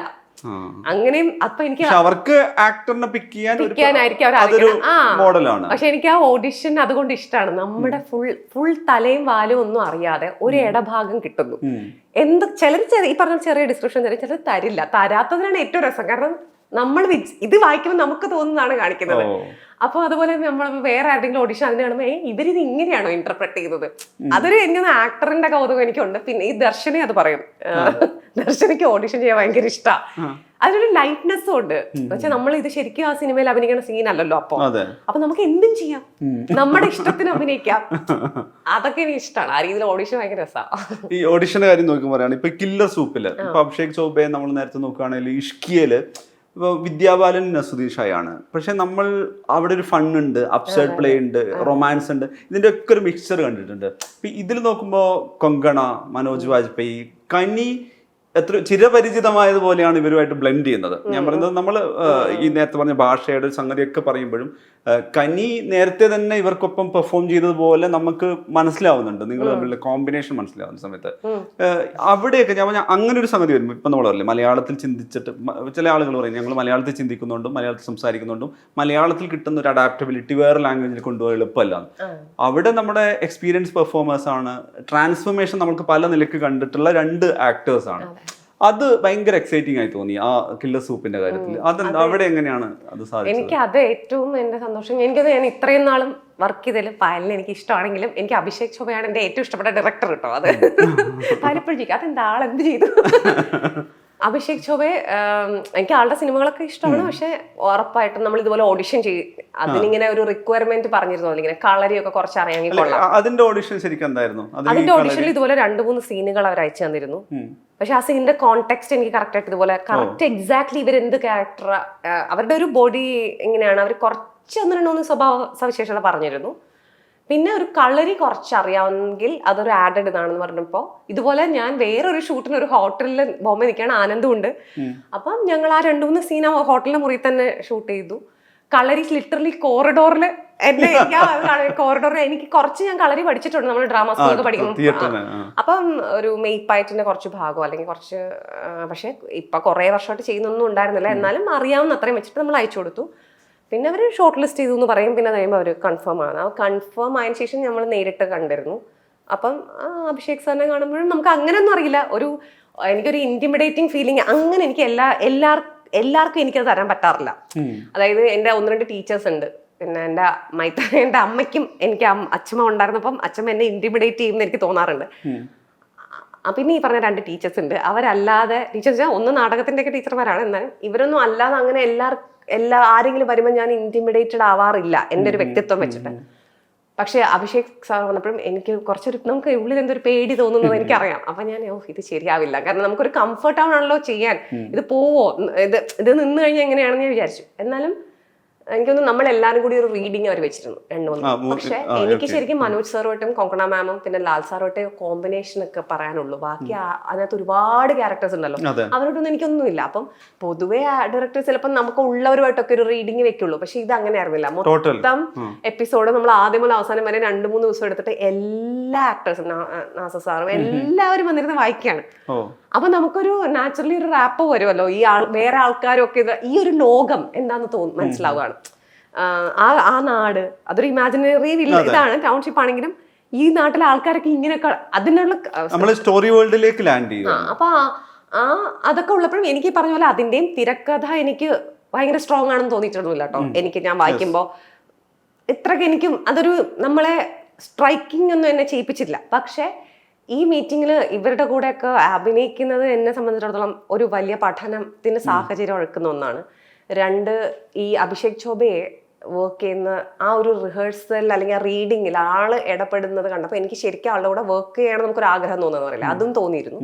അങ്ങനെയും അപ്പൊ എനിക്ക് അവർക്ക് ആക്ടറിനെ പിക്ക് ചെയ്യാൻ അതൊരു മോഡലാണ് പക്ഷെ എനിക്ക് ആ ഓഡിഷൻ അതുകൊണ്ട് ഇഷ്ടമാണ് നമ്മുടെ ഫുൾ ഫുൾ തലയും വാലും ഒന്നും അറിയാതെ ഒരു ഇടഭാഗം കിട്ടുന്നു. എന്ത് ചിലർ ചെറിയ ഈ പറഞ്ഞ ചെറിയ ഡിസ്ക്രിപ്ഷൻ തരും ചിലർ തരില്ല. തരാത്തതിനാണ് ഏറ്റവും രസം. കാരണം നമ്മൾ ഇത് വായിക്കുമ്പോൾ നമുക്ക് തോന്നുന്നതാണ് കാണിക്കുന്നത്. അപ്പോൾ അതുപോലെ നമ്മൾ വേറെ ആരുടെങ്കിലും ഓഡിഷൻ അതിന് കാണുമ്പോൾ ഏ ഇവരിത് ഇങ്ങനെയാണോ ഇന്റർപ്രറ്റ് ചെയ്യുന്നത്? അതൊരു എങ്ങനെ ആക്ടറിന്റെ കൗതുകം എനിക്കുണ്ട്. പിന്നെ ഈ ദർശനെ അത് പറയും. ദർശനയ്ക്ക് ഓഡിഷൻ ചെയ്യാൻ ഭയങ്കര ഇഷ്ടമാണ് അതിനൊരു ലൈറ്റ്നെസ്സും ഉണ്ട്. പക്ഷേ നമ്മൾ ഇത് ശരിക്കും ആ സിനിമയിൽ അഭിനയിക്കുന്ന സീൻ അല്ലല്ലോ അപ്പൊ. അപ്പൊ നമുക്ക് എന്തും ചെയ്യാം. നമ്മുടെ ഇഷ്ടത്തിന് അഭിനയിക്കാം. അതൊക്കെ എനിക്ക് ഇഷ്ടമാണ് ആ രീതിയിൽ ഓഡിഷൻ ഭയങ്കര രസമാണ് ഈ ഓഡിഷന്റെ കാര്യം നോക്കുമ്പോഴാണ് ഇപ്പൊ കില്ലർ സൂപ്പിൽ ഇപ്പൊ അഭിഷേക് ചോബയെ നമ്മൾ നേരത്തെ നോക്കുകയാണെങ്കിൽ ഇഷ്കിയൽ ഇപ്പൊ വിദ്യാബാലൻ നസുദീഷായാണ് പക്ഷെ നമ്മൾ അവിടെ ഒരു ഫൺ ഉണ്ട് അപ്സൈഡ് പ്ലേ ഉണ്ട് റൊമാൻസ് ഉണ്ട്. ഇതിന്റെ ഒക്കെ ഒരു മിക്സ്ചർ കണ്ടിട്ടുണ്ട്. ഇപ്പം ഇതിൽ നോക്കുമ്പോൾ കൊങ്കണ മനോജ് വാജ്പേയി കനി എത്ര ചിരപരിചിതമായതുപോലെയാണ് ഇവരുമായിട്ട് ബ്ലെൻഡ് ചെയ്യുന്നത്. ഞാൻ പറയുന്നത് നമ്മൾ ഈ നേരത്തെ പറഞ്ഞ ഭാഷയുടെ സംഗതിയൊക്കെ പറയുമ്പോഴും കനി നേരത്തെ തന്നെ ഇവർക്കൊപ്പം പെർഫോം ചെയ്തതുപോലെ നമുക്ക് മനസ്സിലാവുന്നുണ്ട്. നിങ്ങൾ തമ്മിലുള്ള കോമ്പിനേഷൻ മനസ്സിലാവുന്ന സമയത്ത്. അവിടെയൊക്കെ ഞാൻ പറഞ്ഞാൽ അങ്ങനെ ഒരു സംഗതി വരുമ്പോൾ ഇപ്പം നമ്മൾ പറയില്ലേ മലയാളത്തിൽ ചിന്തിച്ചിട്ട് ചില ആളുകൾ പറയും ഞങ്ങൾ മലയാളത്തിൽ ചിന്തിക്കുന്നുണ്ടും മലയാളത്തിൽ സംസാരിക്കുന്നുണ്ടും മലയാളത്തിൽ കിട്ടുന്ന ഒരു അഡാപ്റ്റബിലിറ്റി വേറെ ലാംഗ്വേജിൽ കൊണ്ടുപോകാൻ എളുപ്പമല്ല. അവിടെ നമ്മുടെ എക്സ്പീരിയൻസ് പെർഫോമേഴ്സ് ആണ് ട്രാൻസ്ഫോർമേഷൻ നമുക്ക് പല നിലയ്ക്ക് കണ്ടിട്ടുള്ള രണ്ട് ആക്ടേഴ്സ് ആണ്. അത് ഭയങ്കര എക്സൈറ്റിംഗ് ആയി തോന്നി ആ കില്ലർ സൂപ്പിന്റെ കാര്യത്തിൽ അത് അവിടെ എങ്ങനെയാണ് അത് സാധിച്ചത്? എനിക്ക് അത് ഏറ്റവും എന്റെ സന്തോഷം. എനിക്കത് ഞാൻ ഇത്രയും നാളും വർക്ക് ചെയ്തതിൽ പാലിന് എനിക്ക് ഇഷ്ടമാണെങ്കിലും എനിക്ക് അഭിഷേക് ചോബയാണ് എന്റെ ഏറ്റവും ഇഷ്ടപ്പെട്ട ഡയറക്ടർ കേട്ടോ അത്. പാലപ്പോഴും അതെന്താ ആളെന്ത് ചെയ്തു? <laughs> അഭിഷേക് ചോബെ എനിക്ക് ആളുടെ സിനിമകളൊക്കെ ഇഷ്ടമാണ്. പക്ഷെ ഉറപ്പായിട്ടും നമ്മൾ ഇതുപോലെ ഓഡിഷൻ ചെയ്യും അതിനിങ്ങനെ ഒരു റിക്വയർമെന്റ് പറഞ്ഞിരുന്നു? ഇങ്ങനെ കളരിയൊക്കെ കുറച്ച് അറിയാമെങ്കിൽ അതിന്റെ ഓഡിഷൻ ശരിക്കും എന്തായിരുന്നു? അതിന്റെ ഓഡിഷനിൽ ഇതുപോലെ രണ്ട് മൂന്ന് സീനുകൾ അവർ അയച്ചു തന്നിരുന്നു. പക്ഷെ ആ സീനിന്റെ കോണ്ടെക്സ്റ്റ് എനിക്ക് കറക്റ്റ് ആയിട്ട് ഇതുപോലെ കറക്റ്റ് എക്സാക്ട്ലി ഇവർ എന്ത് ക്യാരക്ടർ അവരുടെ ഒരു ബോഡി എങ്ങനെയാണ് അവർ കുറച്ച് ഒന്ന് രണ്ടു മൂന്ന് സ്വഭാവ സവിശേഷത പറഞ്ഞിരുന്നു. പിന്നെ ഒരു കളരി കുറച്ചറിയാമെങ്കിൽ അതൊരു ആഡഡ് ഇതാണെന്ന് പറഞ്ഞപ്പോൾ ഇതുപോലെ ഞാൻ വേറൊരു ഷൂട്ടിന് ഒരു ഹോട്ടലിൽ ബോംബെ നിൽക്കുകയാണ് ആനന്ദമുണ്ട് അപ്പം ഞങ്ങൾ ആ രണ്ടു മൂന്ന് സീൻ ആ ഹോട്ടലിന്റെ മുറിയിൽ തന്നെ ഷൂട്ട് ചെയ്തു. കളരി ലിറ്ററലി കോറിഡോറിൽ എന്നെ <laughs> കോറിഡോറിൽ എനിക്ക് കുറച്ച് ഞാൻ കളരി പഠിച്ചിട്ടുണ്ട്. നമ്മൾ ഡ്രാമ സ്കൂളിൽ പഠിക്കുമ്പോൾ അപ്പം ഒരു മെയ്പ്പായിട്ടിന്റെ കുറച്ച് ഭാഗം അല്ലെങ്കിൽ കുറച്ച് പക്ഷെ ഇപ്പൊ കുറെ വർഷമായിട്ട് ചെയ്യുന്നൊന്നും ഉണ്ടായിരുന്നില്ല. എന്നാലും അറിയാവുന്ന അത്രയും വെച്ചിട്ട് നമ്മൾ അയച്ചു കൊടുത്തു. പിന്നെ അവർ ഷോർട്ട് ലിസ്റ്റ് ചെയ്തു എന്ന് പറയും. പിന്നെ കഴിയുമ്പോൾ അവർ കൺഫേം ആണ്. ആ കൺഫേം ആയതിനു ശേഷം നമ്മൾ നേരിട്ട് കണ്ടിരുന്നു. അപ്പം ആ, അഭിഷേക് സാറിനെ കാണുമ്പോഴും നമുക്ക് അങ്ങനെയൊന്നും അറിയില്ല. ഒരു എനിക്കൊരു ഇന്റിമിഡേറ്റിംഗ് ഫീലിംഗ് അങ്ങനെ എനിക്ക് എല്ലാ എല്ലാ എല്ലാവർക്കും എനിക്കത് തരാൻ പറ്റാറില്ല. അതായത് എന്റെ ഒന്ന് രണ്ട് ടീച്ചേഴ്സ് ഉണ്ട്. പിന്നെ എന്റെ മൈത്ത എന്റെ അമ്മയ്ക്കും എനിക്ക് അച്ഛമ്മ ഉണ്ടായിരുന്നപ്പം അച്ഛമ്മ എന്നെ ഇന്റിമിഡേറ്റ് ചെയ്യുമെന്ന് എനിക്ക് തോന്നാറുണ്ട്. പിന്നെ ഈ പറഞ്ഞ രണ്ട് ടീച്ചേഴ്സ് ഉണ്ട്. അവരല്ലാതെ ടീച്ചേഴ്സ് ഒന്ന് നാടകത്തിന്റെ ഒക്കെ ടീച്ചർമാരാണ് എന്നാൽ ഇവരൊന്നും അല്ലാതെ അങ്ങനെ എല്ലാർ എല്ലാ ആരെങ്കിലും വരുമ്പോൾ ഞാൻ ഇന്റിമിഡേറ്റഡ് ആവാറില്ല എന്റെ ഒരു വ്യക്തിത്വം വെച്ചിട്ട്. പക്ഷേ അഭിഷേക് സാർ വന്നപ്പോഴും എനിക്ക് കുറച്ചൊരു നമുക്ക് ഉള്ളിൽ എന്തൊരു പേടി തോന്നുന്നത് എനിക്കറിയാം. അപ്പൊ ഞാൻ ഓ ഇത് ശരിയാവില്ല. കാരണം നമുക്കൊരു കംഫർട്ട് ആണല്ലോ ചെയ്യാൻ. ഇത് പോവോ. ഇത് ഇത് നിന്ന് കഴിഞ്ഞാൽ എങ്ങനെയാണെന്ന് ഞാൻ വിചാരിച്ചു. എന്നാലും എനിക്കൊന്ന് നമ്മൾ എല്ലാവരും കൂടി ഒരു റീഡിങ് അവർ വെച്ചിരുന്നു രണ്ട് ആ, മൂന്ന്. മൂന്ന്- പക്ഷെ എനിക്ക് ശരിക്കും മനോജ് സാറുമായിട്ടും കൊങ്കണ മാമും പിന്നെ ലാൽ സാറുമായിട്ട് കോമ്പിനേഷൻ ഒക്കെ പറയാനുള്ളൂ. ബാക്കി അതിനകത്ത് ഒരുപാട് ക്യാരക്ടേഴ്സ് ഉണ്ടല്ലോ. അവരോടൊന്നും എനിക്കൊന്നുമില്ല അപ്പം പൊതുവെ ഡയറക്ടർ ചിലപ്പോൾ നമുക്ക് ഉള്ളവരുമായിട്ടൊക്കെ ഒരു റീഡിങ് വെക്കുള്ളൂ. പക്ഷെ ഇത് അങ്ങനെ ആയിരുന്നില്ല. മൊത്തം എപ്പിസോഡ് നമ്മൾ ആദ്യം മുതൽ അവസാനം വരെ രണ്ട് മൂന്ന് ദിവസം എടുത്തിട്ട് എല്ലാ ആക്ടേഴ്സും നാസ സാറും എല്ലാവരും വന്നിരുന്ന് വായിക്കുകയാണ്. അപ്പൊ നമുക്കൊരു നാച്ചുറലി ഒരു റാപ്പ് വരുമല്ലോ. ഈ ആൾ വേറെ ആൾക്കാരൊക്കെ ഈ ഒരു ലോകം എന്താന്ന് തോന്നുന്നു മനസ്സിലാവുകയാണ്. ആ ആ നാട്. അതൊരു ഇമാജിനറി ഇതാണ്. ടൗൺഷിപ്പ് ആണെങ്കിലും ഈ നാട്ടിലെ ആൾക്കാരൊക്കെ ഇങ്ങനെയൊക്കെ അതിനുള്ള നമ്മൾ സ്റ്റോറി വേൾഡിലേക്ക് ലാൻഡ് ചെയ്യും അപ്പൊ ആ- അതൊക്കെ ഉള്ളപ്പോഴും എനിക്ക് പറഞ്ഞ പോലെ അതിന്റെയും തിരക്കഥ എനിക്ക് ഭയങ്കര സ്ട്രോങ് ആണെന്ന് തോന്നിയിട്ടൊന്നുമില്ല കേട്ടോ. എനിക്ക് ഞാൻ വായിക്കുമ്പോൾ ഇത്രയ്ക്ക് എനിക്കും അതൊരു നമ്മളെ സ്ട്രൈക്കിംഗ് ഒന്നും എന്നെ ചെയ്യിപ്പിച്ചില്ല പക്ഷേ ഈ മീറ്റിങ്ങിൽ ഇവരുടെ കൂടെയൊക്കെ അഭിനയിക്കുന്നത് എന്നെ സംബന്ധിച്ചിടത്തോളം ഒരു വലിയ പഠനത്തിന് സാഹചര്യം ഒഴുക്കുന്ന ഒന്നാണ്. രണ്ട് ഈ അഭിഷേക് ചോബയെ വർക്ക് ചെയ്യുന്ന ആ ഒരു റിഹേഴ്സൽ അല്ലെങ്കിൽ ആ റീഡിങ്ങിൽ ആൾ ഇടപെടുന്നത് കണ്ടപ്പോൾ എനിക്ക് ശരിക്കും ആളുടെ കൂടെ വർക്ക് ചെയ്യണം നമുക്കൊരു ആഗ്രഹം തോന്നുന്നു പറയില്ല. അതും തോന്നിയിരുന്നു.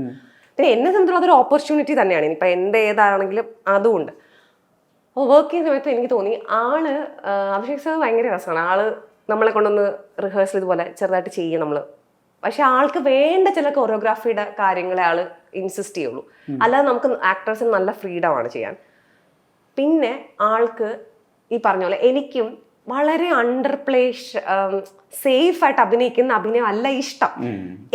പിന്നെ എന്നെ സംബന്ധിച്ചുള്ള അതൊരു ഓപ്പർച്യൂണിറ്റി തന്നെയാണ്. ഇനിയിപ്പോൾ എന്റെ ഏതാണെങ്കിലും അതുമുണ്ട് അപ്പോൾ വർക്ക് ചെയ്യുന്ന സമയത്ത് എനിക്ക് തോന്നി ആൾ അഭിഷേക് സാർ ഭയങ്കര രസമാണ്. ആൾ നമ്മളെ കൊണ്ടൊന്ന് റിഹേഴ്സൽ ഇതുപോലെ ചെറുതായിട്ട് ചെയ്യും നമ്മൾ പക്ഷെ ആൾക്ക് വേണ്ട ചില കൊറിയോഗ്രാഫിയുടെ കാര്യങ്ങളെ ആൾ ഇൻസിസ്റ്റ് ചെയ്യുള്ളൂ. അല്ലാതെ നമുക്ക് ആക്ടേഴ്സിന് നല്ല ഫ്രീഡമാണ് ചെയ്യാൻ. പിന്നെ ആൾക്ക് ഈ പറഞ്ഞ പോലെ എനിക്കും വളരെ അണ്ടർ പ്ലേ സേഫ് ആയിട്ട് അഭിനയിക്കുന്ന അഭിനയം അല്ല ഇഷ്ടം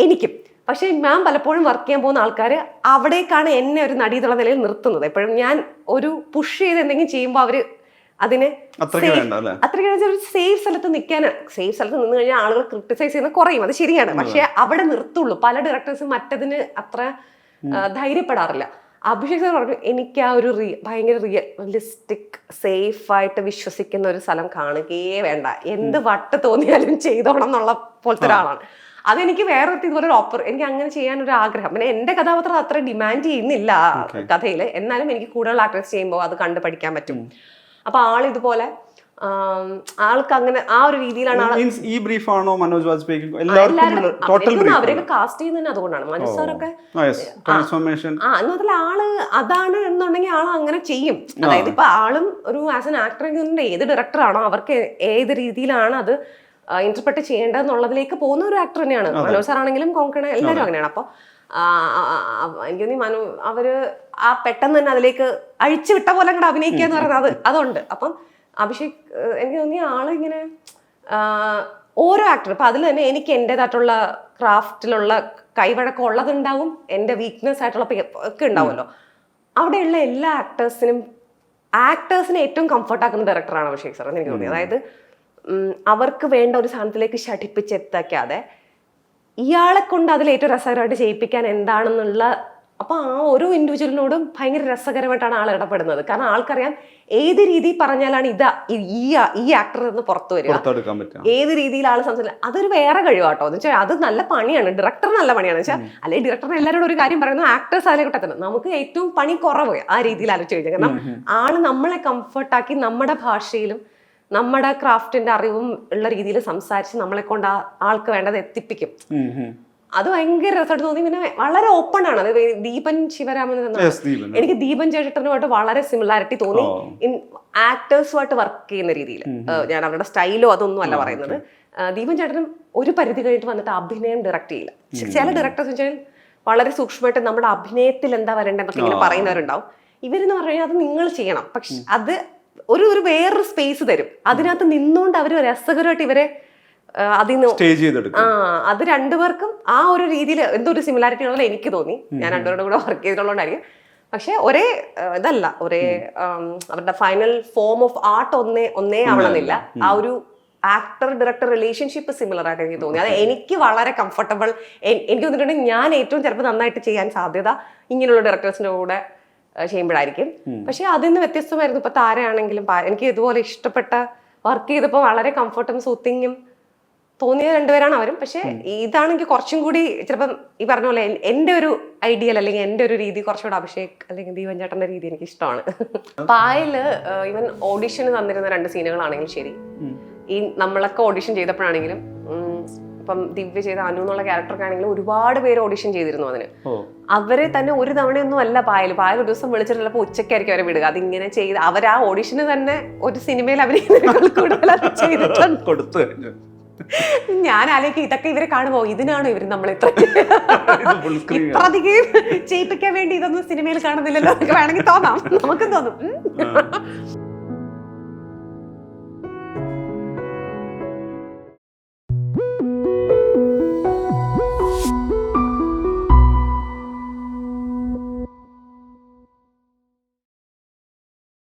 എനിക്കും. പക്ഷെ ഞാൻ പലപ്പോഴും വർക്ക് ചെയ്യാൻ പോകുന്ന ആൾക്കാർ അവിടേക്കാണ് എന്നെ ഒരു നടി എന്നുള്ള നിലയിൽ നിർത്തുന്നത്. എപ്പോഴും ഞാൻ ഒരു പുഷ് ചെയ്ത് എന്തെങ്കിലും ചെയ്യുമ്പോൾ അവർ അതിനെ അത്രയ്ക്ക് ഒരു സേഫ് സ്ഥലത്ത് നിൽക്കാൻ സേഫ് സ്ഥലത്ത് നിന്ന് കഴിഞ്ഞാൽ ആളുകൾ ക്രിട്ടിസൈസ് ചെയ്യുന്നത് കുറയും. അത് ശരിയാണ്. പക്ഷെ അവിടെ നിർത്തുള്ളൂ. പല ഡയറക്ടേഴ്സും മറ്റതിന് അത്ര ധൈര്യപ്പെടാറില്ല. അഭിഷേക് സാർ പറഞ്ഞു എനിക്ക് ആ ഒരു റിയ ഭയങ്കര റിയലിസ്റ്റിക് സേഫായിട്ട് വിശ്വസിക്കുന്ന ഒരു സ്ഥലം കാണുകയേ വേണ്ട. എന്ത് വട്ട് തോന്നിയാലും ചെയ്തോണം എന്നുള്ള പോലത്തെ ഒരാളാണ്. അതെനിക്ക് വേറെ ഇതുപോലെ ഒരു ഓപ്പർ എനിക്ക് അങ്ങനെ ചെയ്യാൻ ഒരു ആഗ്രഹം. പിന്നെ എന്റെ കഥാപാത്രം അത്ര ഡിമാൻഡ് ചെയ്യുന്നില്ല കഥയിൽ എന്നാലും എനിക്ക് കൂടുതൽ ആക്ട്രസ് ചെയ്യുമ്പോൾ അത് കണ്ട് പഠിക്കാൻ പറ്റും. അപ്പൊ ആൾ ഇതുപോലെ ആൾക്ക് അങ്ങനെ ആ ഒരു രീതിയിലാണ് മീൻസ് ഈ ബ്രീഫ് ആണോ മനോജ് എല്ലാവരും അവരൊക്കെ കാസ്റ്റ് ചെയ്യുന്നതിന് അതുകൊണ്ടാണ്. മനോജ് സാറൊക്കെ ട്രാൻസ്ഫോർമേഷൻ ആ എന്ന് പറഞ്ഞാൽ ആൾ അതാണ് എന്നുണ്ടെങ്കിൽ ആൾ അങ്ങനെ ചെയ്യും. അതായത് ഇപ്പൊ ആളും ഒരു ആസ് എൻ ആക്ടർ ഏത് ഡയറക്ടർ ആണോ അവർക്ക് ഏത് രീതിയിലാണ് അത് ഇന്റർപ്രറ്റ് ചെയ്യേണ്ടതെന്നുള്ളതിലേക്ക് പോകുന്ന ഒരു ആക്ടർ തന്നെയാണ്. മനോജ് സാർ ആണെങ്കിലും കോങ്കണ എല്ലാവരും അങ്ങനെയാണ്. അപ്പോൾ എനിക്ക് തോന്നി മനു അവർ ആ പെട്ടെന്ന് തന്നെ അതിലേക്ക് അഴിച്ചു വിട്ട പോലെ അങ്ങോട്ട് അഭിനയിക്കുക എന്ന് പറയുന്നത് അത് അതുണ്ട്. അപ്പം അഭിഷേക് എനിക്ക് തോന്നി ആളിങ്ങനെ ഓരോ ആക്ടർ അപ്പം അതിൽ തന്നെ എനിക്ക് എന്റെതായിട്ടുള്ള ക്രാഫ്റ്റിലുള്ള കൈവഴക്കം ഉള്ളതുണ്ടാവും എന്റെ വീക്ക്നെസ് ആയിട്ടുള്ള ഒക്കെ ഉണ്ടാവുമല്ലോ. അവിടെയുള്ള എല്ലാ ആക്ടേഴ്സിനും ആക്ടേഴ്സിനെ ഏറ്റവും കംഫർട്ട് ആക്കുന്ന ഡയറക്ടറാണ് അഭിഷേക് സാർ എന്ന് എനിക്ക് തോന്നി. അതായത് അവർക്ക് വേണ്ട ഒരു സാധനത്തിലേക്ക് ഷഠിപ്പിച്ചെത്താക്കാതെ ഇയാളെ കൊണ്ട് അതിൽ ഏറ്റവും രസകരമായിട്ട് ചെയ്യിപ്പിക്കാൻ എന്താണെന്നുള്ള അപ്പൊ ആ ഓരോ ഇൻഡിവിജ്വലിനോടും ഭയങ്കര രസകരമായിട്ടാണ് ആൾ ഇടപെടുന്നത്. കാരണം ആൾക്കറിയാം ഏത് രീതി പറഞ്ഞാലാണ് ഇതാ ഈ- ഈ ആക്ടർ നിന്ന് പുറത്തു വരിക. ഏത് രീതിയിൽ ആൾ സംസാരിക്കും അതൊരു വേറെ കഴിവാട്ടോ. എന്ന് വെച്ചാൽ അത് നല്ല പണിയാണ്. ഡയറക്ടർ നല്ല പണിയാണ്. വെച്ചാൽ അല്ലെങ്കിൽ ഡയറക്ടർ എല്ലാവരോടും ഒരു കാര്യം പറയുന്നു ആക്ടേഴ്സ് അതിലെ കിട്ടത്തില്ല നമുക്ക് ഏറ്റവും പണി കുറവ് ആ രീതിയിൽ ആലോചിച്ച് കഴിഞ്ഞാൽ കാരണം ആൾ നമ്മളെ കംഫർട്ടാക്കി നമ്മുടെ ഭാഷയിലും നമ്മുടെ ക്രാഫ്റ്റിന്റെ അറിവും ഉള്ള രീതിയിൽ സംസാരിച്ച് നമ്മളെ കൊണ്ട് ആൾക്ക് വേണ്ടത് എത്തിപ്പിക്കും. അത് ഭയങ്കര രസമായിട്ട് തോന്നി. പിന്നെ വളരെ ഓപ്പൺ ആണ്. അത് ദീപൻ ശിവരാമൻ എന്നാണ് എനിക്ക് ദീപൻ ചേട്ടനുമായിട്ട് വളരെ സിമിലാരിറ്റി തോന്നി. ഇൻ ആക്ടേഴ്സുമായിട്ട് വർക്ക് ചെയ്യുന്ന രീതിയിൽ ഞാൻ അവരുടെ സ്റ്റൈലോ അതൊന്നും അല്ല പറയുന്നത്. ദീപൻ ചേട്ടനും ഒരു പരിധി കഴിഞ്ഞിട്ട് വന്നിട്ട് അഭിനയം ഡയറക്റ്റ് ചെയ്യില്ല. ചില ഡയറക്ടേഴ്സ് വെച്ചാൽ വളരെ സൂക്ഷ്മമായിട്ട് നമ്മുടെ അഭിനയത്തിൽ എന്താ വരേണ്ടതെന്നൊക്കെ ഇങ്ങനെ പറയുന്നവരുണ്ടാവും. ഇവരെന്ന് പറഞ്ഞു കഴിഞ്ഞാൽ അത് നിങ്ങൾ ചെയ്യണം. പക്ഷെ അത് ഒരു ഒരു വേറൊരു സ്പേസ് തരും. അതിനകത്ത് നിന്നുകൊണ്ട് അവർ രസകരമായിട്ട് ഇവരെ സ്റ്റേജ് ചെയ്തെടുക്കും. ആ അത് രണ്ടുപേർക്കും ആ ഒരു രീതിയിൽ എന്തോ ഒരു സിമിലാരിറ്റി ഉള്ളത് എനിക്ക് തോന്നി. ഞാൻ രണ്ടുപേരുടെ കൂടെ വർക്ക് ചെയ്തിട്ടുള്ളതുകൊണ്ടായിരിക്കും. പക്ഷെ ഒരേ ഇതല്ല. ഒരേ അവരുടെ ഫൈനൽ ഫോം ഓഫ് ആർട്ട് ഒന്നേ ഒന്നേ ആവണമെന്നില്ല. ആ ഒരു ആക്ടർ ഡയറക്ടർ റിലേഷൻഷിപ്പ് സിമിലർ ആയിട്ട് എനിക്ക് തോന്നി. അത് എനിക്ക് വളരെ കംഫർട്ടബിൾ എനിക്ക് തോന്നിയിട്ടുണ്ടെങ്കിൽ ഞാൻ ഏറ്റവും ചിലപ്പോൾ നന്നായിട്ട് ചെയ്യാൻ സാധ്യത ഇങ്ങനെയുള്ള ഡയറക്ടേഴ്സിന്റെ കൂടെ ചെയ്യുമ്പോഴായിരിക്കും. പക്ഷെ അതിൽ നിന്ന് വ്യത്യസ്തമായിരുന്നു ഇപ്പൊ താരയാണെങ്കിലും എനിക്ക് ഇതുപോലെ ഇഷ്ടപ്പെട്ട വർക്ക് ചെയ്തപ്പോൾ വളരെ കംഫർട്ടും സൂത്തിങ്ങും തോന്നിയ രണ്ടുപേരാണ് അവരും. പക്ഷെ ഇതാണെങ്കിൽ കുറച്ചും കൂടി ചിലപ്പം ഈ പറഞ്ഞ പോലെ എന്റെ ഒരു ഐഡിയൽ അല്ലെങ്കിൽ എന്റെ ഒരു രീതി കുറച്ചുകൂടെ അഭിഷേക് അല്ലെങ്കിൽ ദീപൻ ചേട്ടന്റെ രീതി എനിക്ക് ഇഷ്ടമാണ്. പായൽ ഇവൻ ഓഡിഷന് തന്നിരുന്ന രണ്ട് സീനുകളാണെങ്കിലും ശരി. ഈ നമ്മളൊക്കെ ഓഡിഷൻ ചെയ്തപ്പോഴാണെങ്കിലും ഇപ്പം ദിവ്യ ചെയ്ത അനു എന്നുള്ള ക്യാരക്ടർക്കാണെങ്കിലും ഒരുപാട് പേര് ഓഡിഷൻ ചെയ്തിരുന്നു അതിന്. അവരെ തന്നെ ഒരു തവണയൊന്നും അല്ല പായൽ പായൽ ഒരു ദിവസം വിളിച്ചിട്ടുള്ളപ്പോൾ ഉച്ചയ്ക്കായിരിക്കും അവരെ വിടുക. അതിങ്ങനെ ചെയ്ത് അവർ ആ ഓഡിഷന് തന്നെ ഒരു സിനിമയിൽ അവർ കൂടുതൽ ചെയ്തിട്ടുണ്ട്. കൊടുത്തു ഞാൻ ആലോചിക്കും ഇതൊക്കെ ഇവരെ കാണുമോ? ഇതിനാണോ ഇവർ നമ്മൾ ഇത്ര ഇത് full screen ഇത്ര അധികം ചെയ്യിപ്പിക്കാൻ വേണ്ടി ഇതൊന്നും സിനിമയിൽ കാണുന്നില്ലല്ലോ. എന്നൊക്കെ വേണമെങ്കിൽ തോന്നാം. നമുക്കും തോന്നും.